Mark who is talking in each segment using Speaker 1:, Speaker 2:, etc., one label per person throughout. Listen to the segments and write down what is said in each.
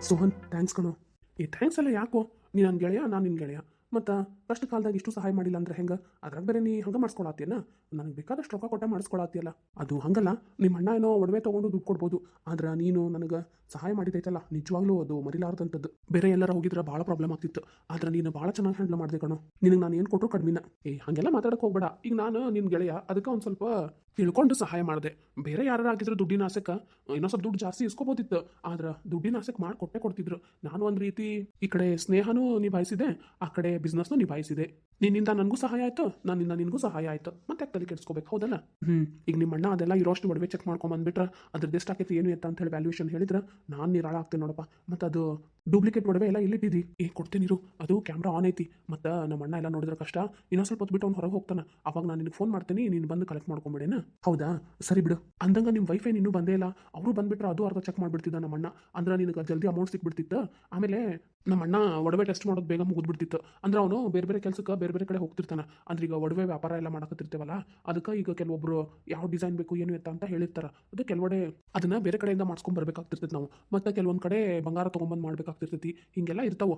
Speaker 1: Sohan thanks ಕಣೋ. ಈ thanks ಎಲ್ಲ ಯಾಕೋ? ನೀನು ನನ್ನ ಗೆಳೆಯ ನಾನು ನಿನ್ನ ಗೆಳೆಯ. ಮತ್ತು? ಕಷ್ಟ ಕಾಲದಾಗ ಇಷ್ಟು ಸಹಾಯ ಮಾಡಿಲ್ಲ ಅಂದ್ರೆ ಹೆಂಗೆ? ಅದ್ರಾಗ ಬೇರೆ ನೀ ಹಂಗೆ ಮಾಡಿಸ್ಕೊಳತ್ತೀಯನ ನನಗೆ ಬೇಕಾದಷ್ಟು ರೊಕ್ಕ ಕೊಟ್ಟೆ ಮಾಡಿಸ್ಕೊಳತ್ತಿಯಲ್ಲ ಅದು ಹಂಗಲ್ಲ. ನಿಮ್ಮ ಅಣ್ಣ ಏನೋ ಒಡವೆ ತಗೊಂಡು ದುಡ್ಡು ಕೊಡ್ಬೋದು. ಆದ್ರೆ ನೀನು ನನಗೆ ಸಹಾಯ ಮಾಡಿದೈತಲ್ಲ. ನಿಜವಾಗ್ಲೂ ಅದು ಮರಿಲಾರ್ದಂಥದ್ದು ಬೇರೆ ಎಲ್ಲರ ಹೋಗಿದ್ರೆ ಭಾಳ ಪ್ರಾಬ್ಲಮ್ ಆಗ್ತಿತ್ತು. ಆದ್ರೆ ನೀನು ಭಾಳ ಚೆನ್ನಾಗಿ ಹ್ಯಾಂಡಲ್ ಮಾಡಿದೆ ಕಣೋ. ನಿನಗೆ ನಾನು ಏನು ಕೊಟ್ಟರು ಕಡಿಮೆನ? ಏ, ಹಂಗೆಲ್ಲ ಮಾತಾಡಕ್ಕೆ ಹೋಗ್ಬೇಡ. ಈಗ ನಾನು ನಿನ್ನ ಗೆಳೆಯ, ಅದಕ್ಕೆ ಒಂದು ಸ್ವಲ್ಪ ತಿಳ್ಕೊಂಡು ಸಹಾಯ ಮಾಡಿದೆ. ಬೇರೆ ಯಾರು ಆಗಿದ್ರು ದುಡ್ಡಿನ ಆಸೆಕ ಇನ್ನೊಂದು ಸ್ವಲ್ಪ ದುಡ್ಡು ಜಾಸ್ತಿ ಇಸ್ಕೋಬೋದಿತ್ತು. ಆದ್ರೆ ದುಡ್ಡಿನ ಆಸೆಕ್ ಮಾಡಿ ಕೊಟ್ಟೆ ಕೊಡ್ತಿದ್ರು. ನಾನು ಒಂದು ರೀತಿ ಈ ಕಡೆ ಸ್ನೇಹನೂ ನಿಭಾಯಿಸಿದೆ, ಆ ಕಡೆ ಬಿಸ್ನೆಸ್ನು ನಿಭಾಯಿಸಿದೆ. ನಿನ್ನಿಂದ ನನಗೂ ಸಹಾಯ ಆಯ್ತು. ನನ್ನಿಂದ ನಿನಗೂ ಸಹಾಯ ಆಯ್ತು. ಮತ್ತೆ ತಲೆ ಕೆಡಿಸ್ಕೋಬೇಕು ಹೌದಲ್ಲ? ಹ್ಞೂ ಈಗ ನಿಮ್ಮ ಅಣ್ಣ ಅದೆಲ್ಲ ಇರೋಷ್ಟು ಒಡವೆ ಚೆಕ್ ಮಾಡ್ಕೊಂಡ್ ಬಂದ್ಬಿಟ್ರೆ ಅದ್ರದ್ದು ಎಷ್ಟು ಆಕೈತಿ ಏನು ಎತ್ತ ಅಂತ ಹೇಳಿ ವ್ಯಾಲ್ಯೂಷನ್ ಹೇಳಿದ್ರೆ ನಾನು ನಿರಾಳ ಆಗ್ತೀನಿ ನೋಡಪ್ಪ. ಮತ್ತು ಅದು ಡೂಪ್ಲಿಕೇಟ್ ಒಡವೆ ಎಲ್ಲ ಇಲ್ಲಿಟ್ಟಿದ್ದಿ ಏ ಕೊಡ್ತೀನಿರು ಅದು ಕ್ಯಾಮ್ರಾ ಆನ್ ಐತಿ. ಮತ್ತು ನಮ್ಮ ಅಣ್ಣ ಎಲ್ಲ ನೋಡಿದ್ರೆ ಕಷ್ಟ. ಇನ್ನೊಂದು ಸ್ವಲ್ಪ ಹೊತ್ತು ಬಿಟ್ಟು ಅವ್ನು ಹೊರಗೆ ಹೋಗ್ತಾನೆ. ಅವಾಗ ನಾನು ನಿನಗೆ ಫೋನ್ ಮಾಡ್ತೀನಿ. ನೀನು ಬಂದು ಕಲೆಕ್ಟ್ ಮಾಡ್ಕೊಂಬಿಡೇನ? ಹೌದಾ? ಸರಿ ಬಿಡು. ಅಂದಂಗ ನಿಮ್ಮ ವೈಫೈ ಇನ್ನೂ ಬಂದೇ ಇಲ್ಲ. ಅವರು ಬಂದುಬಿಟ್ರೆ ಅದು ಅರ್ಧ ಚೆಕ್ ಮಾಡಿಬಿಡ್ತಿದ್ದ ನಮ್ಮ ಅಣ್ಣ. ಅಂದ್ರೆ ನಿನಗೆ ಜಲ್ದಿ ಅಮೌಂಟ್ ಸಿಕ್ಬಿಡ್ತಿತ್ತು ಆಮೇಲೆ ನಮ್ಮ ಅಣ್ಣ ಒಡವೆ ಟೆಸ್ಟ್ ಮಾಡೋದು ಬೇಗ ಮುಗಿದ್ಬಿಡ್ತಿತ್ತು. ಅಂದ್ರೆ ಅವನು ಬೇರೆ ಬೇರೆ ಕೆಲಸಕ್ಕೆ ಬೇರೆ ಬೇರೆ ಕಡೆ ಹೋಗ್ತಿರ್ತಾನೆ. ಅಂದ್ರೆ ಈಗ ಒಡವೆ ವ್ಯಾಪಾರ ಎಲ್ಲ ಮಾಡಕತ್ತಿರ್ತೀವಲ್ಲ, ಅದಕ್ಕೆ ಈಗ ಕೆಲವೊಬ್ರು ಯಾವ ಡಿಸೈನ್ ಬೇಕು, ಏನು ಎತ್ತ ಅಂತ ಹೇಳಿರ್ತಾರೆ. ಅದು ಕೆಲವಡೆ ಅದನ್ನ ಬೇರೆ ಕಡೆಯಿಂದ ಮಾಡ್ಸ್ಕೊಂಡ್ ಬರಬೇಕಾಗ್ತಿರ್ತೈತೆ ನಾವು. ಮತ್ತೆ ಕೆಲವೊಂದು ಕಡೆ ಬಂಗಾರ ತೊಗೊಂಬಂದು ಮಾಡ್ಬೇಕಾಗ್ತಿರ್ತೈತಿ ಹಿಂಗೆಲ್ಲ ಇರ್ತಾವ.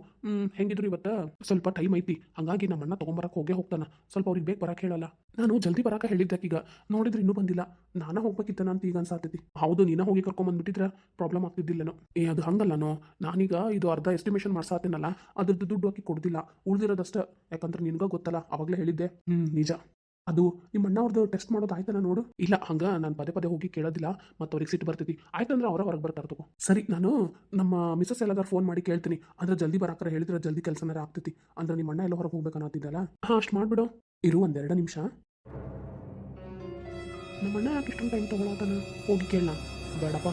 Speaker 1: ಹೆಂಗಿದ್ರು ಇವತ್ತು? ಸ್ವಲ್ಪ ಟೈಮ್ ಐತಿ. ಹಂಗಾಗಿ ನಮ್ಮ ಅಣ್ಣ ತೊಗೊಂಬರಕ್ಕೆ ಹೋಗೇ ಹೋಗ್ತಾನೆ. ಸ್ವಲ್ಪ ಅವ್ರಿಗೆ ಬೇಗ ಬರಕ್ಕೆ ಹೇಳಲ್ಲ. ನಾನು ಜಲ್ದಿ ಬರಕ್ಕೆ ಹೇಳಿದ್ದೆ ಈಗ. ನೋಡಿದ್ರೆ ಇನ್ನೂ ಬಂದಿಲ್ಲ. ನಾನು ಹೋಗ್ಬೇಕಿತ್ತನ ಅಂತ ಈಗ ಅನ್ಸಾತೈತಿ. ಹೌದು, ನೀನ ಹೋಗಿ ಕರ್ಕೊಂಬಂದ್ಬಿಟ್ಟಿದ್ರೆ ಪ್ರಾಬ್ಲಮ್ ಆಗ್ತಿದ್ದಿಲ್ಲನೋ. ಏ, ಅದು ಹಂಗಲ್ಲನೋ. ನಾನೀಗ ಇದು ಅರ್ಧ ಎಸ್ಟಿಮೇಷನ್ ಮಾಡ್ಸಾತೇನಲ್ಲ. ಅದ್ರದ್ದು ದುಡ್ಡು ಹಾಕಿ ಕೊಡ್ದಿಲ್ಲ. ಉಳಿದಿರೋದಷ್ಟ. ಯಾಕಂದ್ರೆ ನಿನ್ಗ ಗೊತ್ತಲ್ಲ. ಅವಾಗಲೇ ಹೇಳಿದ್ದೆ. ಹ್ಞೂ ನಿಜ. ಅದು ನಿಮ್ಮ ಅಣ್ಣ ಅವ್ರದ್ದು ಟೆಸ್ಟ್ ಮಾಡೋದು ಆಯ್ತಾನ ನೋಡು. ಇಲ್ಲ, ಹಂಗ ನಾನು ಪದೇ ಪದೇ ಹೋಗಿ ಕೇಳೋದಿಲ್ಲ, ಮತ್ತು ಅವ್ರಿಗೆ ಸಿಟ್ಟು ಬರ್ತೈತಿ. ಆಯ್ತಂದ್ರೆ ಅವರ ಹೊರಗೆ ಬರ್ತಾರೆ ತಗೋ. ಸರಿ, ನಾನು ನಮ್ಮ ಮಿಸಸ್ ಎಲ್ಲಾದ್ರೂ ಫೋನ್ ಮಾಡಿ ಕೇಳ್ತೀನಿ. ಅಂದ್ರೆ ಜಲ್ದಿ ಬರಾಕರ ಹೇಳಿದ್ರೆ ಜಲ್ದಿ ಕೆಲಸನಾರ ಆಗ್ತೈತಿ. ಅಂದ್ರೆ ನಿಮ್ಮ ಅಣ್ಣ ಎಲ್ಲ ಹೊರಗೆ ಹೋಗ್ಬೇಕನ್ನತ್ತಿದ್ದಲ್ಲ ಹಾಂ, ಅಷ್ಟು ಮಾಡ್ಬಿಡು. ಇರು ಒಂದೆರಡು ನಿಮಿಷ. ನಮ್ಮ ಅಣ್ಣ ಯಾಕೆ ಇಷ್ಟೊಂದು ಟೈಮ್ ತೊಗೊಳತಾನ ಹೋಗಿ ಕೇಳಣ ಬೇಡಪ್ಪ.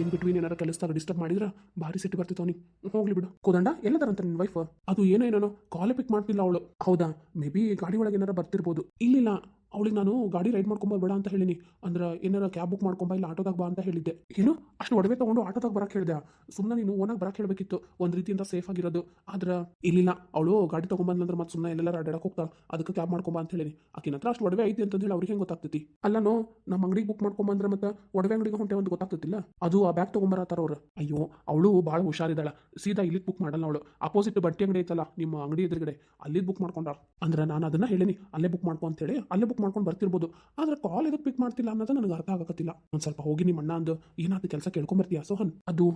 Speaker 1: ಇನ್ ಬಿಟ್ವೀನ್ ಏನಾರ ಕಲಿಸ್ತಾರೆ ಡಿಸ್ಟರ್ಬ್ ಮಾಡಿದ್ರೆ ಭಾರಿ ಸಿಟ್ಟು ಬರ್ತಿತ್ತು ಅವ್ನಿಗೆ. ಹೋಗ್ಲಿ ಬಿಡು. ಕೋದಂಡ ಎಲ್ಲದಾರಂತ ನಿನ್ನ ವೈಫ್ ಅದು ಏನೋ ಏನೋ. ಕಾಲ್ ಪಿಕ್ ಮಾಡ್ತಿಲ್ಲ ಅವಳು. ಹೌದಾ? ಮೇ ಬಿ ಗಾಡಿ ಒಳಗೆ ಏನಾರ ಬರ್ತಿರ್ಬೋದು. ಇಲ್ಲಿಲ್ಲ. ಅವಳಿಗೆ ನಾನು ಗಾಡಿ ರೈಡ್ ಮಾಡ್ಕೊಂಬರ್ಬೇಡ ಅಂತ ಹೇಳಿನಿ. ಅಂದ್ರೆ ಏನಾರ ಕ್ಯಾಬ್ ಬುಕ್ ಮಾಡ್ಕೊಂಬ ಇಲ್ಲ ಆಟೋದಾಗ ಬಾ ಅಂತ ಹೇಳಿದ್ದೆ. ಏನು? ಅಷ್ಟು ಒಡವೆ ತಗೊಂಡು ಆಟೋದಾಗ ಬರಕ್ಕೆ ಹೇಳಿದೆ. ಸುಮ್ಮನೆ ನೀನು ಓನಾಗ ಬರಕ್ಕೆ ಹೇಳಬೇಕಿತ್ತು. ಒಂದು ರೀತಿಯಿಂದ ಸೇಫ್ ಆಗಿರೋದು. ಆದ್ರೆ ಇಲ್ಲಿಲ್ಲ. ಅವಳು ಗಾಡಿ ತೊಗೊಂಬಂದ್ರೆ ಮತ್ತೆ ಸುಮ್ಮನೆ ಎಲ್ಲೆಲ್ಲ ಅಡ್ಡಾಡಕ್ಕೆ ಹೋಗ್ತಾ, ಅದಕ್ಕೆ ಕ್ಯಾಬ್ ಮಾಡ್ಕೊಂಬ ಅಂತ ಹೇಳಿನಿ. ಆಕಿನ ಹತ್ರ ಅಷ್ಟು ಒಡವೆ ಐತಿ ಅಂತ ಹೇಳಿ ಅವ್ರಿಗೆ ಹೆಂಗೆ ಗೊತ್ತಾಗ್ತೈತಿ? ಅಲ್ಲನೋ ನಮ್ಮ ಅಂಗಡಿಗೆ ಬುಕ್ ಮಾಡ್ಕೊಂಬಂದ್ರೆ ಮತ್ತೆ ಒಡವೆ ಅಂಗಡಿಗೆ ಹೊಂಟೆ ಒಂದು ಗೊತ್ತಾಗ್ತಿಲ್ಲ ಅದು ಆ ಬ್ಯಾಗ್ ತೊಗೊಂಬರತ್ತಾರ ಅವ್ರು. ಅಯ್ಯೋ, ಅವಳು ಭಾಳ ಹುಷಾರಿದ್ದಾಳ ಸೀದಾ ಇಲ್ಲಿಗೆ ಬುಕ್ ಮಾಡಲ್ಲ ಅವಳು. ಅಪೋಸಿಟ್ ಬಟ್ಟೆ ಅಂಗಡಿ ಐತಲ್ಲ, ನಿಮ್ಮ ಅಂಗಡಿ ಎದುರುಗಡೆ. ಅಲ್ಲಿ ಬುಕ್ ಮಾಡ್ಕೊಂಡ್ರ ಅಂದ್ರೆ ನಾನು ಅದನ್ನ ಹೇಳಿನಿ. ಅಲ್ಲೇ ಬುಕ್ ಮಾಡ್ಕೊ ಅಂತ ಹೇಳಿ, ಅಲ್ಲೇ ಬುಕ್ ಮಾಡ್ಕೊಂಡು ಬರ್ತಿರ್ಬೋದು ಆದ್ರೆ ಕಾಲ್ ಎದಕ್ಕೆ ಪಿಕ್ ಮಾಡ್ತಿಲ್ಲ ಅನ್ನೋದು ನನಗೆ ಅರ್ಥ ಆಗಕತ್ತಿಲ್ಲ. ಒಂದು ಸ್ವಲ್ಪ ಹೋಗಿ ನಿಮ್ಮ ಅಣ್ಣ ಅಂದು, ಏನಾದ್ರು ಕೆಲಸ ಕೇಳ್ಕೊಂಬರ್ತೀಯಾ ಸೋಹನ್? ಅದು,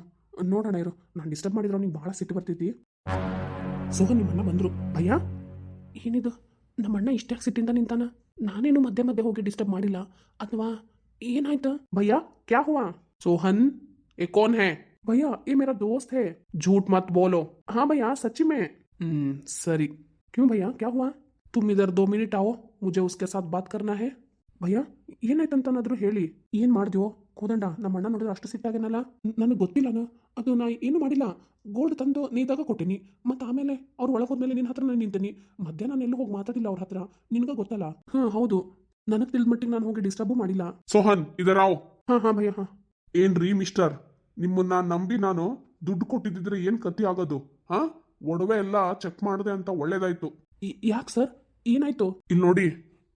Speaker 1: ನೋಡೋಣ ಇರು. ನಾನು ಡಿಸ್ಟರ್ಬ್ ಮಾಡಿದ್ರೆ ಅವ್ನಿಗೆ ಬಹಳ ಸಿಟ್ಟು ಬರ್ತೈತಿ. ಸೋಹನ್ ನಿಮ್ಮ ಅಣ್ಣ ಬಂದರು. ಭಯ್ಯ ಏನಿದು? ನಮ್ಮ ಅಣ್ಣ ಇಷ್ಟೇ ಸಿಟ್ಟಿಂದ ನಿಂತಾನ? ನಾನೇನು ಮಧ್ಯೆ ಮಧ್ಯೆ ಹೋಗಿ ಡಿಸ್ಟರ್ಬ್ ಮಾಡಿಲ್ಲ? ಅಥವಾ ಏನಾಯ್ತು? ಭಯ್ಯ, ಕ್ಯಾ ಹುವಾ? ಸೋಹನ್, ಏ ಕೋನ್ ಹೇ? ಭಯ್ಯ, ಏ ಮೇರಾ ದೋಸ್ತ್ ಹೇ? ಝೂಟ್ ಮತ್ ಬೋಲೋ. ಹಾ ಭಯ್ಯ ಸಚಿಮೆ ಮೇ ಹ್ಮ್, ಸರಿ. ಕ್ಯೂ ಭಯ್ಯ, ಕ್ಯಾ ಹುವಾ? ತುಮ್ ಇದರ್ ದೋ ಮಿನಿಟ್ आओ ಮುಜೆ ಉಸ್ಕೆ ಸಾಥ್ ಬಾತ್ ಕರ್ನಾ ಹೇ? ಭಯ ಏನಾಯ್ತಂತನಾದ್ರೂ ಹೇಳಿ. ಏನು ಮಾಡಿದ್ಯೋ? ಕೋದಂಡ ನಮ್ಮ ಅಣ್ಣ ನೋಡಿದ್ರೆ ಅಷ್ಟು ಸಿಟ್ಟಾಗೇನಲ್ಲ ನನಗೆ ಗೊತ್ತಿಲ್ಲನ? ಅದು ನಾ ಏನು ಮಾಡಿಲ್ಲ. ಗೋಲ್ಡ್ ತಂದು ನೀದಾಗ ಕೊಟ್ಟಿನಿ. ಮತ್ತೆ ಆಮೇಲೆ ಅವ್ರು ಒಳಗೆ ಹೋದ್ಮೇಲೆ ನಿನ್ನ ಹತ್ರ ನಾನು ನಿಂತೀನಿ. ಮಧ್ಯಾಹ್ನ ನಾನು ಎಲ್ಲೂ ಹೋಗಿ ಮಾತಾಡಿಲ್ಲ ಅವ್ರ ಹತ್ರ. ನಿನಗೆ ಗೊತ್ತಲ್ಲ? ಹಾಂ ಹೌದು. ನನಗೆ ತಿಳಿದ ಮಟ್ಟಿಗೆ ನಾನು ಹೋಗಿ ಡಿಸ್ಟರ್ಬು ಮಾಡಿಲ್ಲ.
Speaker 2: ಸೋಹನ್ ಇದರಾವ್
Speaker 1: ಹಾಂ ಹಾ ಭಯ ಹಾಂ.
Speaker 2: ಏನ್ರಿ ಮಿಸ್ಟರ್? ನಿಮ್ಮನ್ನ ನಂಬಿ ನಾನು ದುಡ್ಡು ಕೊಟ್ಟಿದ್ದಿದ್ರೆ ಏನು ಕತಿ ಆಗೋದು? ಹಾ? ಒಡವೆ ಎಲ್ಲ ಚೆಕ್ ಮಾಡಿದೆ ಅಂತ ಒಳ್ಳೇದಾಯ್ತು.
Speaker 1: ಯಾಕೆ ಸರ್? ಏನಾಯ್ತು?
Speaker 2: ಇಲ್ಲಿ ನೋಡಿ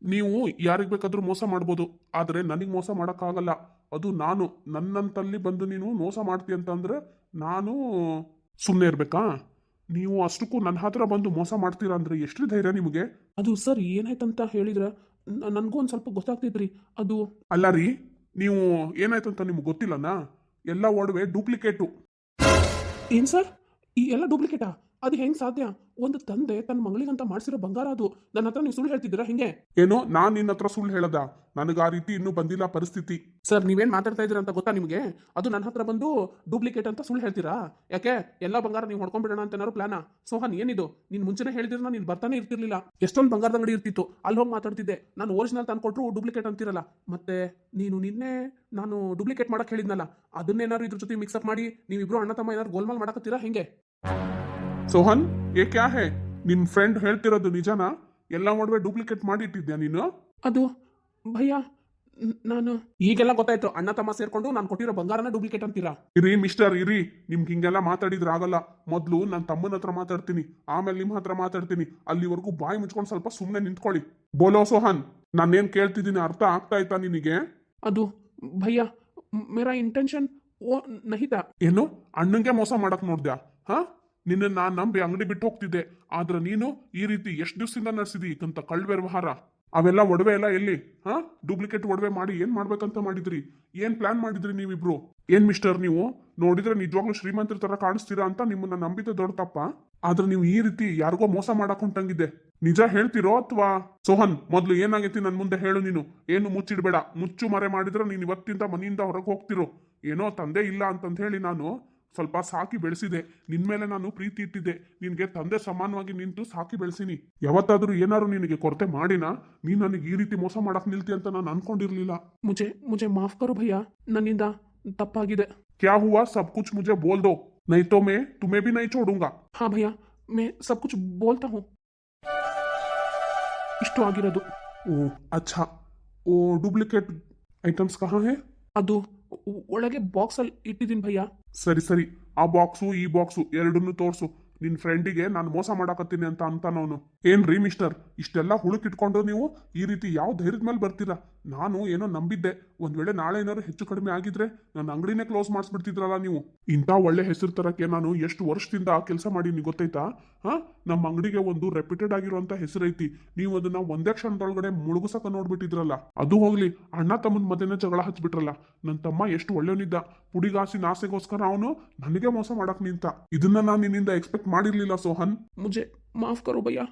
Speaker 2: ನೀವು ಯಾರಿಗೆ ಬೇಕಾದ್ರೂ ಮೋಸ ಮಾಡ್ಬೋದು ಆದರೆ ನನಗೆ ಮೋಸ ಮಾಡೋಕ್ಕಾಗಲ್ಲ. ಅದು ನಾನು. ನನ್ನಂತಲ್ಲಿ ಬಂದು ನೀನು ಮೋಸ ಮಾಡ್ತೀಯ ಅಂತಂದ್ರೆ ನಾನು ಸುಮ್ಮನೆ ಇರ್ಬೇಕಾ? ನೀವು ಅಷ್ಟಕ್ಕೂ ನನ್ನ ಹತ್ರ ಬಂದು ಮೋಸ ಮಾಡ್ತೀರಾ ಅಂದ್ರೆ ಎಷ್ಟು ಧೈರ್ಯ ನಿಮಗೆ?
Speaker 1: ಅದು ಸರ್ ಏನಾಯ್ತಂತ ಹೇಳಿದ್ರೆ? ನನಗೂ ಒಂದು ಸ್ವಲ್ಪ ಗೊತ್ತಾಗ್ತೈತ್ರಿ. ಅದು
Speaker 2: ಅಲ್ಲ ರೀ ನೀವು ಏನಾಯ್ತಂತ ನಿಮ್ಗೆ ಗೊತ್ತಿಲ್ಲನಾ? ಎಲ್ಲ ಒಡವೆ ಡೂಪ್ಲಿಕೇಟು.
Speaker 1: ಏನು ಸರ್? ಈ ಎಲ್ಲ ಡೂಪ್ಲಿಕೇಟಾ? ಅದು ಹೆಂಗೆ ಸಾಧ್ಯ? ಒಂದು ತಂದೆ ತನ್ನ ಮಗಳಿಗಂತ ಮಾಡಿಸಿರೋ ಬಂಗಾರ ಅದು. ನನ್ನ ಹತ್ರ ನೀವು ಸುಳ್ಳು ಹೇಳ್ತಿದ್ದೀರಾ ಹಿಂಗೆ?
Speaker 2: ಏನೋ ನಾನ್ ನಿನ್ನ ಹತ್ರ ಸುಳ್ಳು ಹೇಳದ. ನನಗೆ ಆ ರೀತಿ ಇನ್ನೂ ಬಂದಿಲ್ಲ ಪರಿಸ್ಥಿತಿ.
Speaker 1: ಸರ್ ನೀವೇನು ಮಾತಾಡ್ತಾ ಇದ್ದೀರಾ ಅಂತ ಗೊತ್ತಾ ನಿಮಗೆ? ಅದು ನನ್ನ ಹತ್ರ ಬಂದು ಡೂಪ್ಲಿಕೇಟ್ ಅಂತ ಸುಳ್ಳು ಹೇಳ್ತೀರಾ? ಯಾಕೆ? ಎಲ್ಲ ಬಂಗಾರ ನೀವು ಹೊಡ್ಕೊಂಡ್ಬಿಡೋಣ ಅಂತ ಏನಾದ್ರು ಪ್ಲಾನ ಸೋಹನ್ ಏನಿದು? ನೀನು ಮುಂಚೆನೇ ಹೇಳಿದ್ರೆ ನೀನು ಬರ್ತಾನೆ ಇರ್ತಿರ್ಲಿಲ್ಲ. ಎಷ್ಟೊಂದು ಬಂಗಾರದ ಅಂಗಡಿ ಇರ್ತಿತ್ತು. ಅಲ್ಲಿ ಹೋಗಿ ಮಾತಾಡ್ತಿದ್ದೆ. ನಾನು ಒರಿಜಿನಲ್ ತಂದ್ಕೊಟ್ರು ಡೂಪ್ಲಿಕೇಟ್ ಅಂತಿರಲ್ಲ. ಮತ್ತೆ ನೀನು ನಿನ್ನೆ ನಾನು ಡೂಪ್ಲಿಕೇಟ್ ಮಾಡಕ್ ಹೇಳಿದ್ನಲ್ಲ. ಅದನ್ನೇನಾದ್ರು ಇದ್ರ ಜೊತೆ ಮಿಕ್ಸಪ್ ಮಾಡಿ ನೀವಿಬ್ರು ಅಣ್ಣ ತಮ್ಮ ಏನಾದ್ರು ಗೋಲ್ಮಾಲ್ ಮಾಡಕತ್ತೀರಾ? ಹೆಂಗೆ?
Speaker 2: ಸೋಹನ್ ಏ ಕ್ಯಾ ಹೇ? ನಿನ್ ಫ್ರೆಂಡ್ ಹೇಳ್ತಿರೋದು ನಿಜನಾ? ಎಲ್ಲ ಒಡವೆ ಡೂಪ್ಲಿಕೇಟ್ ಮಾಡಿ ಇಟ್ಟಿದ್ಯಾ ನೀನು?
Speaker 1: ಅದು ಭಯ್ಯ ನಾನು ಈಗೆಲ್ಲ ಗೊತ್ತಾಯ್ತು. ಅಣ್ಣ ತಮ್ಮ ಸೇರ್ಕೊಂಡು ನಾನು ಕೊಟ್ಟಿರೋ ಬಂಗಾರನ ಡೂಪ್ಲಿಕೇಟ್ ಅಂತೀರಾ?
Speaker 2: ಇರಿ ಮಿಸ್ಟರ್ ಇರಿ. ನಿಮ್ಗೆ ಹಿಂಗೆಲ್ಲ ಮಾತಾಡಿದ್ರೆ ಆಗಲ್ಲ. ಮೊದ್ಲು ನನ್ನ ತಮ್ಮನ ಹತ್ರ ಮಾತಾಡ್ತೀನಿ. ಆಮೇಲೆ ನಿಮ್ಮ ಹತ್ರ ಮಾತಾಡ್ತೀನಿ. ಅಲ್ಲಿವರೆಗೂ ಬಾಯಿ ಮುಚ್ಕೊಂಡು ಸ್ವಲ್ಪ ಸುಮ್ಮನೆ ನಿಂತ್ಕೊಳ್ಳಿ. ಬೋಲೋ ಸೋಹನ್ ನಾನೇನ್ ಕೇಳ್ತಿದ್ದೀನಿ ಅರ್ಥ ಆಗ್ತಾ ಇತ್ತಾ ನಿನಗೆ?
Speaker 1: ಅದು ಭಯ್ಯ ಮೇರಾ ಇಂಟೆನ್ಷನ್ ಓ ನಹಿತ.
Speaker 2: ಏನು? ಅಣ್ಣಂಗೆ ಮೋಸ ಮಾಡಕ್ ನೋಡ್ದ್ಯಾ? ಹಾ? ನಿನ್ನ ನಾನು ನಂಬಿ ಅಂಗಡಿ ಬಿಟ್ಟು ಹೋಗ್ತಿದ್ದೆ. ಆದ್ರೆ ನೀನು ಈ ರೀತಿ ಎಷ್ಟು ದಿವಸದಿಂದ ನಡೆಸಿದಿ ಅಂತ ಕಳ್ಳ ವ್ಯವಹಾರ. ಅವೆಲ್ಲ ಒಡವೆ ಎಲ್ಲ ಎಲ್ಲಿ? ಹಾ? ಡೂಪ್ಲಿಕೇಟ್ ಒಡವೆ ಮಾಡಿ ಏನ್ ಮಾಡ್ಬೇಕಂತ ಮಾಡಿದ್ರಿ? ಏನ್ ಪ್ಲಾನ್ ಮಾಡಿದ್ರಿ ನೀವಿಬ್ರು? ಏನ್ ಮಿಸ್ಟರ್ ನೀವು? ನೋಡಿದ್ರೆ ನಿಜವಾಗ್ಲೂ ಶ್ರೀಮಂತರ ತರ ಕಾಣಿಸ್ತೀರಾ ಅಂತ ನಿಮ್ಮನ್ನ ನಂಬಿದ ದೊಡ್ಡ ತಪ್ಪ. ಆದ್ರೆ ನೀವು ಈ ರೀತಿ ಯಾರಿಗೋ ಮೋಸ ಮಾಡಕ್ ಹೊಂಟಂಗಿದೆ ನಿಜ ಹೇಳ್ತಿರೋ ಅಥವಾ? ಸೋಹನ್, ಮೊದ್ಲು ಏನಾಗೈತಿ ನನ್ ಮುಂದೆ ಹೇಳು ನೀನು. ಏನು ಮುಚ್ಚಿಡ್ಬೇಡ. ಮುಚ್ಚು ಮರೆ ಮಾಡಿದ್ರೆ ನೀನ್ ಇವತ್ತಿಂದ ಮನೆಯಿಂದ ಹೊರಗೆ ಹೋಗ್ತಿರೋ. ಏನೋ ತಂದೆ ಇಲ್ಲ ಅಂತಂತ ಹೇಳಿ ನಾನು. ಸ್ವಲ್ಪ ಸಾಕಿ ಬೆಳೆಸಿದೆ. ನಿನ್ ಮೇಲೆ ನಾನು ಪ್ರೀತಿ ಇಟ್ಟಿದ್ದೆ. ನಿನಗೆ ತಂದೆ ಸಮಾನವಾಗಿ ನಿಂತು ಸಾಕಿ ಬೆಳೆಸಿನಿ. ಯಾವತ್ತಾದರೂ ಏನಾದ್ರು ನಿನಗೆ ಕೊರತೆ ಮಾಡಿನಾ? ನೀನು ನನಗೆ ಈ ರೀತಿ ಮೋಸ ಮಾಡಕ್ ನಿಲ್ತಿ ಅಂತ ನಾನು ಅನ್ಕೊಂಡಿರ್ಲಿಲ್ಲ.
Speaker 1: ಮುಜೆ ಮುಜೆ ಮಾಫ್ ಕರು ಭಯ್ಯ. ನನ್ನಿಂದ ತಪ್ಪಾಗಿದೆ.
Speaker 2: ಕ್ಯಾ ಹುವಾ? ಸಬ್ ಕುಚ್ ಮುಜೆ ಬೋಲ್ ದೋ. ನೈ ತೋ ಮೇ ತುಮೇ ಬಿ ನೈ ಚೋಡೂಂಗಾ
Speaker 1: ಹಾ ಭಯ್ಯ ಮೇ ಸಬ್ ಕುಚ್ ಬೋಲ್ತಾ ಹೂಂ. ಇಷ್ಟು ಆಗಿರೋದು.
Speaker 2: ಓ ಅಚ್ಛಾ ಓ ಡೂಪ್ಲಿಕೇಟ್ ಐಟಮ್ಸ್ ಕಹಾ ಹೇ?
Speaker 1: ಅದು ಒಳಗೆ ಬಾಕ್ಸಲ್ಲಿ ಇಟ್ಟಿದ್ದೀನಿ ಭಯ್ಯ.
Speaker 2: ಸರಿ ಸರಿ. ಆ ಬಾಕ್ಸು ಈ ಬಾಕ್ಸು ಎರಡನ್ನೂ ತೋರಿಸು. ನಿನ್ ಫ್ರೆಂಡಿಗೆ ನಾನು ಮೋಸ ಮಾಡಾಕತ್ತೀನಿ ಅಂತ ಅಂತಾನವನು. ಏನ್ರಿ ಮಿಸ್ಟರ್ ಇಷ್ಟೆಲ್ಲ ಹುಳುಕಿಟ್ಕೊಂಡು ನೀವು ಈ ರೀತಿ ಯಾವ ಧೈರ್ಯದ ಮೇಲೆ ಬರ್ತೀರಾ? ನಾನು ಏನೋ ನಂಬಿದ್ದೆ ಒಂದ್ ವೇಳೆ ನಾಳೆ ಏನಾದ್ರು ಹೆಚ್ಚು ಕಡಿಮೆ ಆಗಿದ್ರೆ ನನ್ನ ಅಂಗಡಿನೇ ಕ್ಲೋಸ್ ಮಾಡಿಸ್ಬಿಡ್ತಿದ್ರಲ್ಲ ನೀವು ಇಂಥ ಒಳ್ಳೆ ಹೆಸರು ತರಕ್ಕೆ ನಾನು ಎಷ್ಟು ವರ್ಷದಿಂದ ಕೆಲಸ ಮಾಡೀನಿ ಗೊತ್ತೈತಾ ಹಾ ನಮ್ಮ ಅಂಗಡಿಗೆ ಒಂದು ರೆಪ್ಯೂಟೆಡ್ ಆಗಿರುವಂತ ಹೆಸರೈತಿ ನೀವು ಅದನ್ನ ಒಂದೇ ಕ್ಷಣದೊಳಗಡೆ ಮುಳುಗುಸಕ ನೋಡ್ಬಿಟ್ಟಿದ್ರಲ್ಲ ಅದು ಹೋಗ್ಲಿ ಅಣ್ಣ ತಮ್ಮನ ಮಧ್ಯೆ ಜಗಳ ಹಚ್ಬಿಟ್ರಲ್ಲ ನನ್ನ ತಮ್ಮ ಎಷ್ಟು ಒಳ್ಳೆಯವನಿದ್ದ ಪುಡಿಗಾಸಿ ನಾಸೆಗೋಸ್ಕರ ಅವನು ನನಗೆ ಮೋಸ ಮಾಡಕ್ ನಿಂತ ಇದನ್ನ ನಾನು ನಿನ್ನಿಂದ ಎಕ್ಸ್ಪೆಕ್ಟ್ ಮಾಡಿರ್ಲಿಲ್ಲ ಸೋಹನ್
Speaker 1: मुझे माफ करो भैया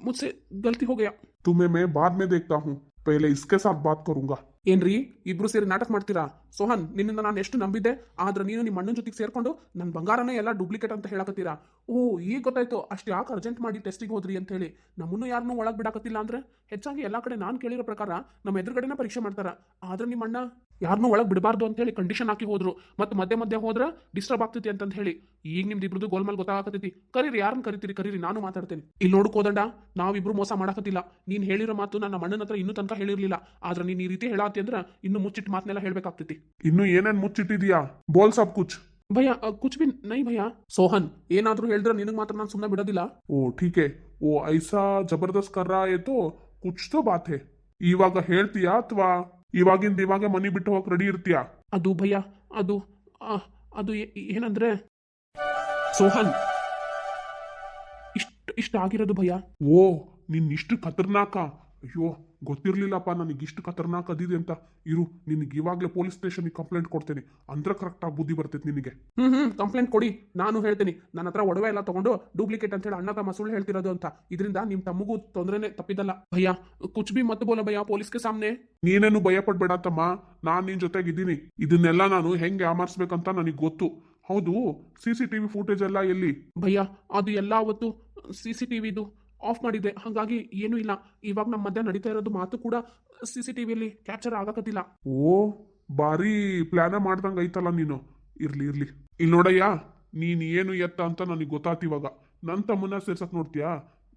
Speaker 1: मुझसे गलती हो गया
Speaker 2: तुम्हें मैं बाद में देखता हूँ ಪೇಲೆ ಇಸ್ಕೆ ಸಾಬ್ ಬಾತ್ ಕರುಂಗಾ.
Speaker 1: ಏನ್ರಿ? ಇಬ್ರು ಸೇರಿ ನಾಟಕ ಮಾಡ್ತೀರಾ? ಸೋಹನ್, ನಿನ್ನಿಂದ ನಾನು ಎಷ್ಟು ನಂಬಿದ್ದೆ? ಆದ್ರೆ ನೀನು ನಿಮ್ಮ ಅಣ್ಣನ ಜೊತೆಗೆ ಸೇರ್ಕೊಂಡು ನನ್ನ ಬಂಗಾರನೇ ಎಲ್ಲ ಡೂಪ್ಲಿಕೇಟ್ ಅಂತ ಹೇಳಕತ್ತೀರಾ? ಓ, ಈಗ ಗೊತ್ತಾಯ್ತು. ಅಷ್ಟು ಯಾಕೆ ಅರ್ಜೆಂಟ್ ಮಾಡಿ ಟೆಸ್ಟಿಗೆ ಹೋದ್ರಿ ಅಂತ ಹೇಳಿ. ನಮ್ಮನ್ನು ಯಾರನ್ನು ಒಳಗೆ ಬಿಡಾಕತ್ತಿಲ್ಲ ಅಂದ್ರೆ? ಹೆಚ್ಚಾಗಿ ಎಲ್ಲಾ ಕಡೆ ನಾನು ಕೇಳಿರೋ ಪ್ರಕಾರ ನಮ್ಮ ಎದುರುಗಡೆನ ಪರೀಕ್ಷೆ ಮಾಡ್ತಾರ. ಆದ್ರೆ ನಿಮ್ಮ ಅಣ್ಣ ಯಾರನ್ನೂ ಒಳಗೆ ಬಿಡಬಾರ್ದು ಅಂತೇಳಿ ಕಂಡೀಷನ್ ಹಾಕಿ ಹೋದ್ರು. ಮತ್ತು ಮಧ್ಯ ಮಧ್ಯೆ ಹೋದ್ರೆ ಡಿಸ್ಟರ್ಬ್ ಆಗ್ತೈತಿ ಅಂತ ಹೇಳಿ. ಈಗ ನಿಮ್ದು ಇಬ್ರದ್ದು ಗೋಲ್ಮಲ್ ಗೊತ್ತಾಗತೈತಿ ಕರೀರಿ ಯಾರನ್ನು ಕರಿತೀರಿ ಕರೀರಿ ನಾನು ಮಾತಾಡ್ತೇನೆ. ಇಲ್ಲಿ ನೋಡ್ಕೋದಂಡ ನಾವಿಬ್ಬರು ನಾವಿಬ್ರು ಮೋಸ ಮಾಡಕತ್ತಿಲ್ಲ. ನೀನು ಹೇಳಿರೋ ಮಾತು ನನ್ನ ಮಣ್ಣನ ಹತ್ರ ಇನ್ನೂ ತನಕ ಹೇಳಿರ್ಲಿಲ್ಲ. ಆದ್ರೆ ನೀನು ಈ ರೀತಿ ಹೇಳಾತಿ ಅಂದ್ರೆ ಇನ್ನು ಮುಚ್ಚಿಟ್ಟು ಮಾತನ್ನೆಲ್ಲ ಹೇಳ್ಬೇಕಾಗ್ತೈತಿ.
Speaker 2: ಇನ್ನು ಏನೇನು ಮುಚ್ಚಿಟ್ಟಿದೀಯಾ? ಬೋಲ್ ಸಾಬ್ ಕುಚ್.
Speaker 1: ಭಯ ಕುಚ್ ಬಿ ನೈ ಭಯ. ಸೋಹನ್ ಏನಾದ್ರೂ ಹೇಳಿದ್ರೆ ನಿನಗೆ ಮಾತ್ರ ನಾನು ಸುಮ್ಮನೆ ಬಿಡೋದಿಲ್ಲ.
Speaker 2: ಓ ಠೀಕೆ. ಓ ಐಸಾ ಜಬರ್ದಸ್ತ್ ಕರ್ರ ಏತೋ ಕುಚ್ ತೋ ಬಾತ್. ಇವಾಗ ಹೇಳ್ತೀಯಾ ಅಥವಾ ಇವಾಗಿಂದ ಇವಾಗ ಮನಿ ಬಿಟ್ಟು ಹೋಗಕ್ ರೆಡಿ ಇರ್ತೀಯಾ?
Speaker 1: ಅದು ಭಯ ಅದು ಆ, ಅದು ಏ- ಏನಂದ್ರೆ ಸೋಹನ್ ಇಷ್ಟ ಇಷ್ಟ ಆಗಿರೋದು ಭಯ.
Speaker 2: ಓ ನಿನ್ ಇಷ್ಟು ಖತರ್ನಾಕ. ಅಯ್ಯೋ ಗೊತ್ತಿರಲಿಲ್ಲಪ್ಪ ನನಗೆ ಇಷ್ಟು ಖತರ್ನಾಕ್ ಅದಿದೆ ಅಂತ. ಇರು ನಿನಗೆ ಇವಾಗಲೇ ಪೊಲೀಸ್ ಸ್ಟೇಷನ್ಗೆ ಕಂಪ್ಲೇಂಟ್ ಕೊಡ್ತೇನೆ. ಅಂದ್ರೆ ಕರೆಕ್ಟಾಗಿ ಬುದ್ಧಿ ಬರ್ತೈತೆ ನಿನಗೆ.
Speaker 1: ಹ್ಞೂ ಹ್ಞೂ ಕಂಪ್ಲೇಂಟ್ ಕೊಡಿ. ನಾನು ಹೇಳ್ತೀನಿ. ನನ್ನ ಹತ್ರ ಒಡವೆ ಎಲ್ಲ ತಗೊಂಡು ಡೂಪ್ಲಿಕೇಟ್ ಅಂತ ಹೇಳಿ ಅಣ್ಣ ತಮ್ಮ ಸುಳ್ಳು ಹೇಳ್ತಿರೋದು ಅಂತ. ಇದರಿಂದ ನಿಮ್ಮ ತಮ್ಮಗೂ ತೊಂದ್ರೆನೇ ತಪ್ಪಿದಲ್ಲ. ಭಯ್ಯ ಕುಚ್ ಬಿ ಮತ್ ಬೋಲ ಭಯ್ಯ ಪೊಲೀಸ್ಗೆ ಸಾಮ್ನೆ.
Speaker 2: ನೀನೇನು ಭಯ ಪಡ್ಬೇಡ ತಮ್ಮ. ನಾನು ನಿನ್ನ ಜೊತೆಗಿದ್ದೀನಿ. ಇದನ್ನೆಲ್ಲ ನಾನು ಹೆಂಗೆ ಅಂತ ನನಗೆ ಗೊತ್ತು. ಹೌದು ಸಿ ಸಿ ಟಿವಿ ಫೂಟೇಜ್ ಎಲ್ಲ ಎಲ್ಲಿ?
Speaker 1: ಭಯ ಅದು ಎಲ್ಲ ಅವತ್ತು ಸಿ ಸಿ ಟಿವಿದು ಆಫ್ ಮಾಡಿದ್ದೆ. ಹಾಗಾಗಿ ಏನೂ ಇಲ್ಲ. ಇವಾಗ ನಮ್ಮ ಮಧ್ಯ ನಡೀತಾ ಇರೋದು ಮಾತು ಕೂಡ ಸಿ ಸಿ ಟಿವಿಯಲ್ಲಿ ಕ್ಯಾಪ್ಚರ್ ಆಗಕತ್ತಿಲ್ಲ.
Speaker 2: ಓ ಬಾರಿ ಪ್ಲಾನ ಮಾಡ್ದಂಗ ಐತಲ್ಲ ನೀನು. ಇರ್ಲಿ ಇರ್ಲಿ. ಇಲ್ಲಿ ನೋಡಯ್ಯ, ನೀನು ಏನು ಎತ್ತ ಅಂತ ನನಗೆ ಗೊತ್ತಾತ್ ಇವಾಗ. ನನ್ನ ತಮ್ಮನ್ನ ಸೇರ್ಸಕ್ ನೋಡ್ತೀಯಾ?